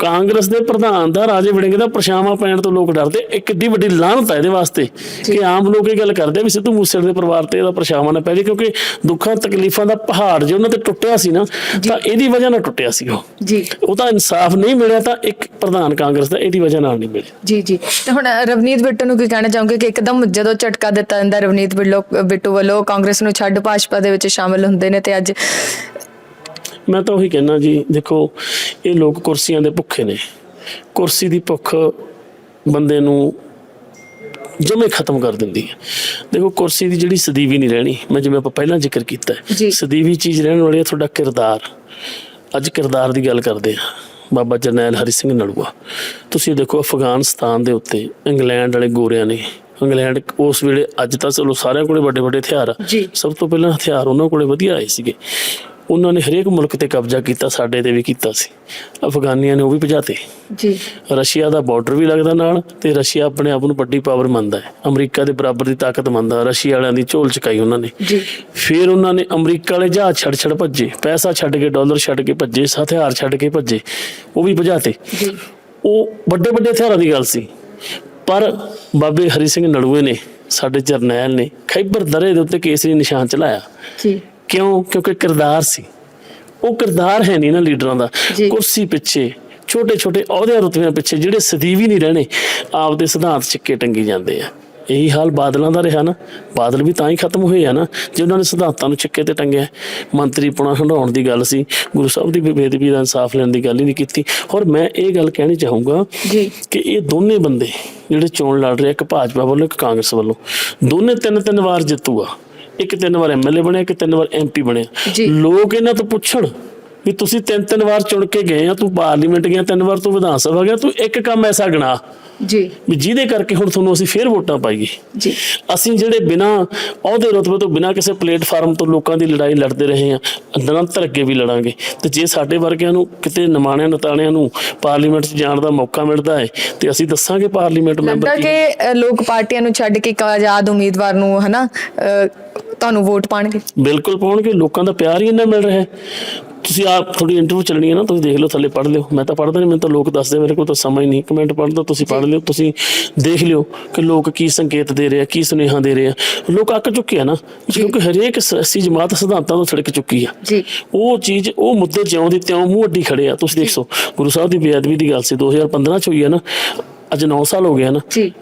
ਕਾਂਗਰਸ ਦੇ ਪ੍ਰਧਾਨ ਦਾ ਰਾਜੇ ਵੜਿੰਗ ਦਾ ਪਰਛਾਵਾਂ ਪੈਣ ਤੋਂ ਲੋਕ ਡਰਦੇ। ਇੱਕ ਕਿੱਡੀ ਵੱਡੀ ਲਾਹਨਤ ਹੈ ਇਹਦੇ ਵਾਸਤੇ ਕਿ ਆਮ ਲੋਕ ਇਹ ਗੱਲ ਕਰਦੇ ਵੀ ਸਿੱਧੂ ਮੂਸੇਵਾਲੇ ਦੇ ਪਰਿਵਾਰ ਤੇ ਇਹਦਾ ਪਰਛਾਵਾਂ ਨਾ ਪੈ ਜਾਏ ਕਿਉਂਕਿ ਦੁੱਖਾਂ ਤਕਲੀਫਾਂ ਦਾ ਪਹਾੜ ਜੇ ਉਹਨਾਂ ਤੇ ਟੁੱਟਿਆ ਸੀ ਨਾ ਤਾਂ ਇਹਦੀ ਵਜ੍ਹਾ ਨਾਲ ਟੁੱਟਿਆ ਸੀ ਉਹ। ਜੀ। ਉਹ ਤਾਂ ਇਨਸਾਫ ਨਹੀਂ ਮਿਲਿਆ ਤਾਂ ਇੱਕ ਪ੍ਰਧਾਨ ਕਾਂਗਰਸ ਦਾ ਇਹਦੀ ਵਜ੍ਹਾ ਨਾਲ ਨਹੀਂ ਮਿਲਿਆ। ਜੀ ਜੀ। ਤੇ ਹੁਣ ਰਵਨੀਤ ਬਿੱਟੂ ਨੂੰ ਕੀ ਕਹਿਣਾ ਚਾਹੋਗੇ ਕਿ ਇੱਕਦਮ ਜਦੋਂ ਝਟਕਾ ਦਿੱਤਾ ਜਾਂਦਾ ਰਵਨੀਤ ਬਿੱਲੋ ਬਿੱਟੂ ਵੱਲੋਂ ਕਾਂਗਰਸ ਨੂੰ ਛੱਡ ਭਾਜਪਾ ਦੇ ਵਿੱਚ ਸ਼ਾਮਲ ਹੁੰਦੇ ਨੇ ਤੇ ਅੱਜ ਮੈਂ ਤਾਂ ਉਹੀ ਕਹਿਣਾ ਜੀ ਦੇਖੋ ਇਹ ਲੋਕ ਕੁਰਸੀਆਂ ਦੇ ਭੁੱਖੇ ਨੇ। ਕੁਰਸੀ ਦੀ ਭੁੱਖ ਬੰਦੇ ਨੂੰ ਜਮੇ ਖਤਮ ਕਰ ਦਿੰਦੀ ਹੈ। ਦੇਖੋ ਕੁਰਸੀ ਦੀ ਜਿਹੜੀ ਸਦੀਵੀ ਨਹੀਂ ਰਹਿਣੀ ਮੈਂ ਜਿਵੇਂ ਆਪਾਂ ਪਹਿਲਾਂ ਜ਼ਿਕਰ ਕੀਤਾ। ਹੈ ਸਦੀਵੀ ਚੀਜ਼ ਰਹਿਣ ਵਾਲੀ ਹੈ ਤੁਹਾਡਾ ਕਿਰਦਾਰ। ਅੱਜ ਕਿਰਦਾਰ ਦੀ ਗੱਲ ਕਰਦੇ ਹਾਂ। ਬਾਬਾ ਜਰਨੈਲ ਹਰੀ ਸਿੰਘ ਨਲੂਆ ਤੁਸੀਂ ਦੇਖੋ ਅਫਗਾਨਿਸਤਾਨ ਦੇ ਉੱਤੇ ਇੰਗਲੈਂਡ ਵਾਲੇ ਗੋਰਿਆਂ ਨੇ ਇੰਗਲੈਂਡ ਉਸ ਵੇਲੇ ਅੱਜ ਤਾਂ ਚਲੋ ਸਾਰਿਆਂ ਕੋਲੇ ਵੱਡੇ ਵੱਡੇ ਹਥਿਆਰ ਆ। ਸਭ ਤੋਂ ਪਹਿਲਾਂ ਹਥਿਆਰ ਉਹਨਾਂ ਕੋਲੇ ਵਧੀਆ ਆਏ ਸੀਗੇ। ਉਹਨਾਂ ਨੇ ਹਰੇਕ ਮੁਲਕ ਤੇ ਕਬਜ਼ਾ ਕੀਤਾ ਸਾਡੇ ਤੇ ਵੀ ਕੀਤਾ ਸੀ। ਅਫਗਾਨੀਆਂ ਨੇ ਉਹ ਵੀ ਭਜਾਤੇ। ਜੀ। ਰਸ਼ੀਆ ਦਾ ਬਾਰਡਰ ਵੀ ਲੱਗਦਾ ਨਾਲ ਤੇ ਰਸ਼ੀਆ ਆਪਣੇ ਆਪ ਨੂੰ ਵੱਡੀ ਪਾਵਰ ਮੰਨਦਾ ਹੈ। ਅਮਰੀਕਾ ਦੇ ਬਰਾਬਰ ਦੀ ਤਾਕਤ ਮੰਨਦਾ ਰਸ਼ੀਆ ਵਾਲਿਆਂ ਦੀ ਝੋਲ ਚਕਾਈ ਉਹਨਾਂ ਨੇ। ਜੀ। ਫਿਰ ਉਹਨਾਂ ਨੇ ਅਮਰੀਕਾ ਵਾਲੇ ਜਹਾਜ਼ ਛੱਡ ਛੱਡ ਭੱਜੇ ਪੈਸਾ ਛੱਡ ਕੇ ਡਾਲਰ ਛੱਡ ਕੇ ਭੱਜੇ ਹਥਿਆਰ ਛੱਡ ਕੇ ਭੱਜੇ ਉਹ ਵੀ ਭਜਾਤੇ। ਜੀ। ਉਹ ਵੱਡੇ ਵੱਡੇ ਹਥਿਆਰਾਂ ਦੀ ਗੱਲ ਸੀ। ਪਰ ਬਾਬੇ ਹਰੀ ਸਿੰਘ ਨਲੂਏ ਨੇ ਸਾਡੇ ਜਰਨੈਲ ਨੇ ਖੈਬਰ ਦਰੇ ਦੇ ਉੱਤੇ ਕੇਸਰੀ ਨਿਸ਼ਾਨ ਚਲਾਇਆ। ਜੀ। ਕਿਉਂ? ਕਿਉਂਕਿ ਕਿਰਦਾਰ ਸੀ। ਉਹ ਕਿਰਦਾਰ ਹੈ ਨਹੀਂ ਨਾ ਲੀਡਰਾਂ ਦਾ। ਕੁਰਸੀ ਪਿੱਛੇ ਛੋਟੇ ਛੋਟੇ ਅਹੁਦਿਆਂ ਰੁਤਬਿਆਂ ਪਿੱਛੇ ਜਿਹੜੇ ਸਦੀਵੀ ਨਹੀਂ ਰਹਿਣੇ ਆਪਦੇ ਸਿਧਾਂਤ ਚੱਕੇ ਟੰਗੀ ਜਾਂਦੇ ਆ। ਇਹੀ ਹਾਲ ਬਾਦਲਾਂ ਦਾ ਰਿਹਾ ਨਾ। ਬਾਦਲ ਵੀ ਤਾਂ ਹੀ ਖਤਮ ਹੋਏ ਆ ਨਾ ਜੇ ਉਹਨਾਂ ਨੇ ਸਿਧਾਂਤਾਂ ਨੂੰ ਚੱਕੇ ਤੇ ਟੰਗਿਆ। ਮੰਤਰੀ ਪੁਣਾ ਹੰਡਾਉਣ ਦੀ ਗੱਲ ਸੀ ਗੁਰੂ ਸਾਹਿਬ ਦੀ ਬੇਦਬੀ ਦਾ ਇਨਸਾਫ ਲੈਣ ਦੀ ਗੱਲ ਹੀ ਨਹੀਂ ਕੀਤੀ। ਔਰ ਮੈਂ ਇਹ ਗੱਲ ਕਹਿਣੀ ਚਾਹੂੰਗਾ ਜੀ। ਕਿ ਇਹ ਦੋਨੇ ਬੰਦੇ ਜਿਹੜੇ ਚੋਣ ਲੜ ਰਹੇ ਇੱਕ ਭਾਜਪਾ ਵੱਲੋਂ ਇੱਕ ਕਾਂਗਰਸ ਵੱਲੋਂ ਦੋਨੇ ਤਿੰਨ ਤਿੰਨ ਵਾਰ ਜਿੱਤੂਆ ਇੱਕ ਤਿੰਨ ਵਾਰ ਐਮਐਲਏ ਬਣਿਆ ਇੱਕ ਤਿੰਨ ਵਾਰ ਐਮਪੀ ਬਣਿਆ। ਲੋਕ ਇਹਨਾਂ ਤੋਂ ਪੁੱਛਣ ਵੀ ਤੁਸੀਂ ਤਿੰਨ ਤਿੰਨ ਵਾਰ ਚੁਣ ਕੇ ਗਏ ਆ ਤੂੰ ਪਾਰਲੀਮੈਂਟ ਗਿਆ ਤਿੰਨ ਵਾਰ ਤੂੰ ਵਿਧਾਨ ਸਭਾ ਗਿਆ ਤੂੰ ਇੱਕ ਕੰਮ ਐਸਾ ਗਣਾ ਜੀ। ਵੀ ਜਿਹਦੇ ਕਰਕੇ ਹੁਣ ਤੁਹਾਨੂੰ ਅਸੀਂ ਫੇਰ ਵੋਟਾਂ ਪਾਈਏ। ਜੀ। ਅਸੀਂ ਜਿਹੜੇ ਬਿਨਾ ਅਹੁਦੇ ਰੁਤਬੇ ਤੋਂ ਬਿਨਾ ਕਿਸੇ ਪਲੇਟਫਾਰਮ ਤੋਂ ਲੋਕਾਂ ਦੀ ਲੜਾਈ ਲੜਦੇ ਰਹੇ ਆ ਨਿਰੰਤਰ ਅੱਗੇ ਵੀ ਲੜਾਂਗੇ। ਤੇ ਜੇ ਸਾਡੇ ਵਰਗਿਆਂ ਨੂੰ ਕਿਤੇ ਨਿਮਾਣਿਆਂ ਨਤਾਣਿਆਂ ਨੂੰ ਪਾਰਲੀਮੈਂਟ 'ਚ ਜਾਣ ਦਾ ਮੌਕਾ ਮਿਲਦਾ ਹੈ ਤੇ ਅਸੀਂ ਦੱਸਾਂਗੇ ਪਾਰਲੀਮੈਂਟ ਮੈਂਬਰ ਕੀ ਲੋਕ ਪਾਰਟੀਆਂ ਨੂੰ ਛੱਡ ਕੇ ਇੱਕ ਆਜ਼ਾਦ ਉਮੀਦਵਾਰ ਨੂੰ ਹਨਾ ਤੁਹਾਨੂੰ ਵੋਟ ਪਾਣਗੇ। ਬਿਲਕੁਲ ਪਾਉਣਗੇ ਲੋਕਾਂ ਦਾ ਪਿਆਰ ਹੀ ਇੰਨਾ ਮਿਲ ਰਿਹਾ ਹੈ। ਤੁਸੀਂ ਆਪ ਥੋੜੀ ਇੰਟਰਵਿਊ ਚੱਲਣੀ ਹੈ ਨਾ ਤੁਸੀਂ ਦੇਖ ਲਓ ਥੱਲੇ ਪੜ੍ਹ ਲਿਓ। ਮੈਂ ਤਾਂ ਪੜ੍ਹਦਾ ਨਹੀਂ ਮੈਨੂੰ ਤਾਂ ਲੋਕ ਦੱਸਦੇ ਮੇਰੇ ਕੋਲ ਤਾਂ ਸਮਾਂ ਹੀ ਨਹੀਂ। ਕਮੈਂਟ ਪੜ੍ਹਦਾ ਤੁਸੀਂ ਪੜ੍ਹ ਲਿਓ ਤੁਸੀਂ ਦੇਖ ਲਿਓ ਕਿ ਲੋਕ ਕੀ ਸੰਕੇਤ ਦੇ ਰਹੇ ਆ ਕੀ ਸੁਨੇਹਾ ਦੇ ਰਹੇ ਆ। ਲੋਕ ਅੱਕ ਚੁੱਕੇ ਆ ਨਾ ਕਿਉਂਕਿ ਹਰੇਕ ਸਿਆਸੀ ਜਮਾਤ ਸਿਧਾਂਤਾਂ ਤੋਂ ਛੜਕ ਚੁੱਕੀ ਆ। ਜੀ। ਉਹ ਚੀਜ਼ ਉਹ ਮੁੱਦੇ ਜਿਉਂ ਦੀ ਤਿਉਂ ਮੂੰਹ ਅੱਡੀ ਖੜੇ ਆ। ਤੁਸੀਂ ਦੇਖੋ ਗੁਰੂ ਸਾਹਿਬ ਦੀ ਬੇਅਦਬੀ ਦੀ ਗੱਲ ਸੀ 2015 ਚ ਹੋਈ ਆ ਨਾ ਅੱਜ 9 ਸਾਲ ਹੋ ਗਿਆ ਨਾ। ਜੀ।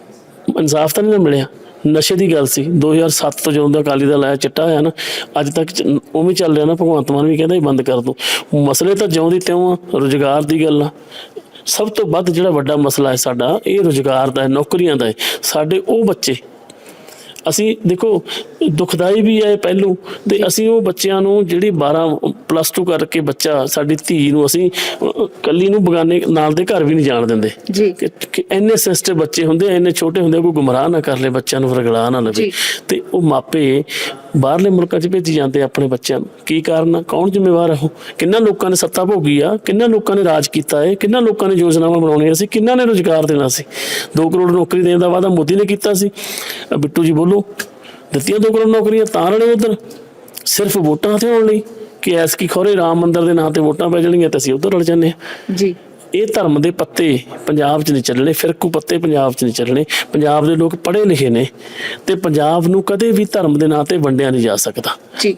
ਇਨਸਾਫ ਤਾਂ ਨਹੀਂ ਮਿਲਿਆ। ਨਸ਼ੇ ਦੀ ਗੱਲ ਸੀ। 2007 ਤੋਂ ਜਦੋਂ ਦਾ ਅਕਾਲੀ ਦਲ ਆਇਆ, ਚਿੱਟਾ ਹੋਇਆ ਨਾ, ਅੱਜ ਤੱਕ ਚ- ਉਵੇਂ ਚੱਲ ਰਿਹਾ ਨਾ, ਭਗਵੰਤ ਮਾਨ ਵੀ ਕਹਿੰਦਾ ਹੀ ਬੰਦ ਕਰ ਦੋ। ਮਸਲੇ ਤਾਂ ਜਿਉਂ ਦੀ ਤਿਉਂ ਆ, ਰੁਜ਼ਗਾਰ ਦੀ ਗੱਲ ਆ। ਸਭ ਤੋਂ ਵੱਧ ਜਿਹੜਾ ਵੱਡਾ ਮਸਲਾ ਹੈ ਸਾਡਾ, ਇਹ ਰੁਜ਼ਗਾਰ ਦਾ ਹੈ, ਨੌਕਰੀਆਂ ਦਾ ਹੈ। ਸਾਡੇ ਉਹ ਬੱਚੇ ਅਸੀਂ ਦੇਖੋ ਦੁਖਦਾਈ ਵੀ ਹੈ ਪਹਿਲੂ ਤੇ ਅਸੀਂ ਉਹ ਬੱਚਿਆਂ ਨੂੰ ਜਿਹੜੀ 12 ਪਲੱਸ 2 ਕਰਕੇ ਬੱਚਾ ਸਾਡੀ ਧੀ ਨੂੰ ਅਸੀਂ ਕੱਲੀ ਨੂੰ ਬਗਾਨੇ ਨਾਲ ਦੇ ਘਰ ਵੀ ਨਹੀਂ ਜਾਣ ਦਿੰਦੇ। ਜੀ। ਕਿ ਇੰਨੇ ਸੈਂਸਿਟਿਵ ਬੱਚੇ ਹੁੰਦੇ ਇੰਨੇ ਛੋਟੇ ਹੁੰਦੇ ਕੋਈ ਗੁੰਮਰਾਹ ਨਾ ਕਰ ਲੇ ਬੱਚਿਆਂ ਨੂੰ ਰਗੜਾ ਨਾ ਲਵੇ। ਤੇ ਉਹ ਮਾਪੇ ਬਾਹਰਲੇ ਮੁਲਕਾਂ 'ਚ ਭੇਜੀ ਜਾਂਦੇ ਆਪਣੇ ਬੱਚਿਆਂ ਨੂੰ। ਕੀ ਕਾਰਨ ਆ? ਕੌਣ ਜ਼ਿੰਮੇਵਾਰ ਹੈ ਕਿੰਨਾ ਲੋਕਾਂ ਨੇ ਸੱਤਾ ਭੋਗੀ ਆ? ਕਿੰਨਾ ਲੋਕਾਂ ਨੇ ਰਾਜ ਕੀਤਾ ਹੈ ਕਿੰਨਾ ਲੋਕਾਂ ਨੇ ਯੋਜਨਾਵਾਂ ਬਣਾਉਣੀਆਂ ਸੀ? ਕਿੰਨਾ ਨੇ ਰੋਜ਼ਗਾਰ ਦੇਣਾ ਸੀ? 2 ਕਰੋੜ ਨੌਕਰੀ ਦੇਣ ਦਾ ਵਾਅਦਾ ਮੋਦੀ ਨੇ ਕੀਤਾ ਸੀ। ਬਿੱਟੂ ਜੀ ਬੋਲੋ, ਦਿੱਤੀਆਂ 2 ਕਰੋੜ ਨੌਕਰੀਆਂ, ਤਾਂ ਰਲੇ ਉਧਰ। ਸਿਰਫ ਵੋਟਾਂ ਤੇ ਆਉਣ ਲਈ ਕਿ ਐਸ ਕੀ ਖੋਰੇ ਰਾਮ ਮੰਦਿਰ ਦੇ ਨਾਂ ਤੇ ਵੋਟਾਂ ਪੈ ਜਾਣਗੀਆਂ ਤੇ ਅਸੀਂ ਉਧਰ ਰਲ ਜਾਂਦੇ ਹਾਂ। ਜੀ। ਇਹ ਧਰਮ ਦੇ ਪੱਤੇ ਪੰਜਾਬ 'ਚ ਨਹੀਂ ਚੱਲਣੇ, ਫਿਰਕੂ ਪੱਤੇ ਪੰਜਾਬ 'ਚ ਨਹੀਂ ਚੱਲਣੇ। ਪੰਜਾਬ ਦੇ ਲੋਕ ਪੜ੍ਹੇ ਲਿਖੇ ਨੇ ਤੇ ਪੰਜਾਬ ਨੂੰ ਕਦੇ ਵੀ ਧਰਮ ਦੇ ਨਾਂ ਤੇ ਵੰਡਿਆ ਨਹੀਂ ਜਾ ਸਕਦਾ। ਜੀ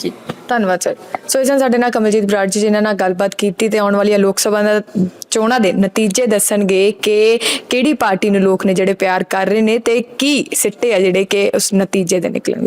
ਜੀ, ਧੰਨਵਾਦ ਸਰ। ਸੋ ਇਸ ਨਾਲ ਸਾਡੇ ਨਾਲ ਕਮਲਜੀਤ ਬਰਾੜ ਜੀ, ਜਿਨ੍ਹਾਂ ਨਾਲ ਗੱਲਬਾਤ ਕੀਤੀ ਤੇ ਆਉਣ ਵਾਲੀਆਂ ਲੋਕ ਸਭਾ ਦਾ ਚੋਣਾਂ ਦੇ ਨਤੀਜੇ ਦੱਸਣਗੇ ਕਿ ਕਿਹੜੀ ਪਾਰਟੀ ਨੂੰ ਲੋਕ ਨੇ ਜਿਹੜੇ ਪਿਆਰ ਕਰ ਰਹੇ ਨੇ ਤੇ ਕੀ ਸਿੱਟੇ ਆ ਜਿਹੜੇ ਕਿ ਉਸ ਨਤੀਜੇ ਦੇ ਨਿਕਲਣਗੇ।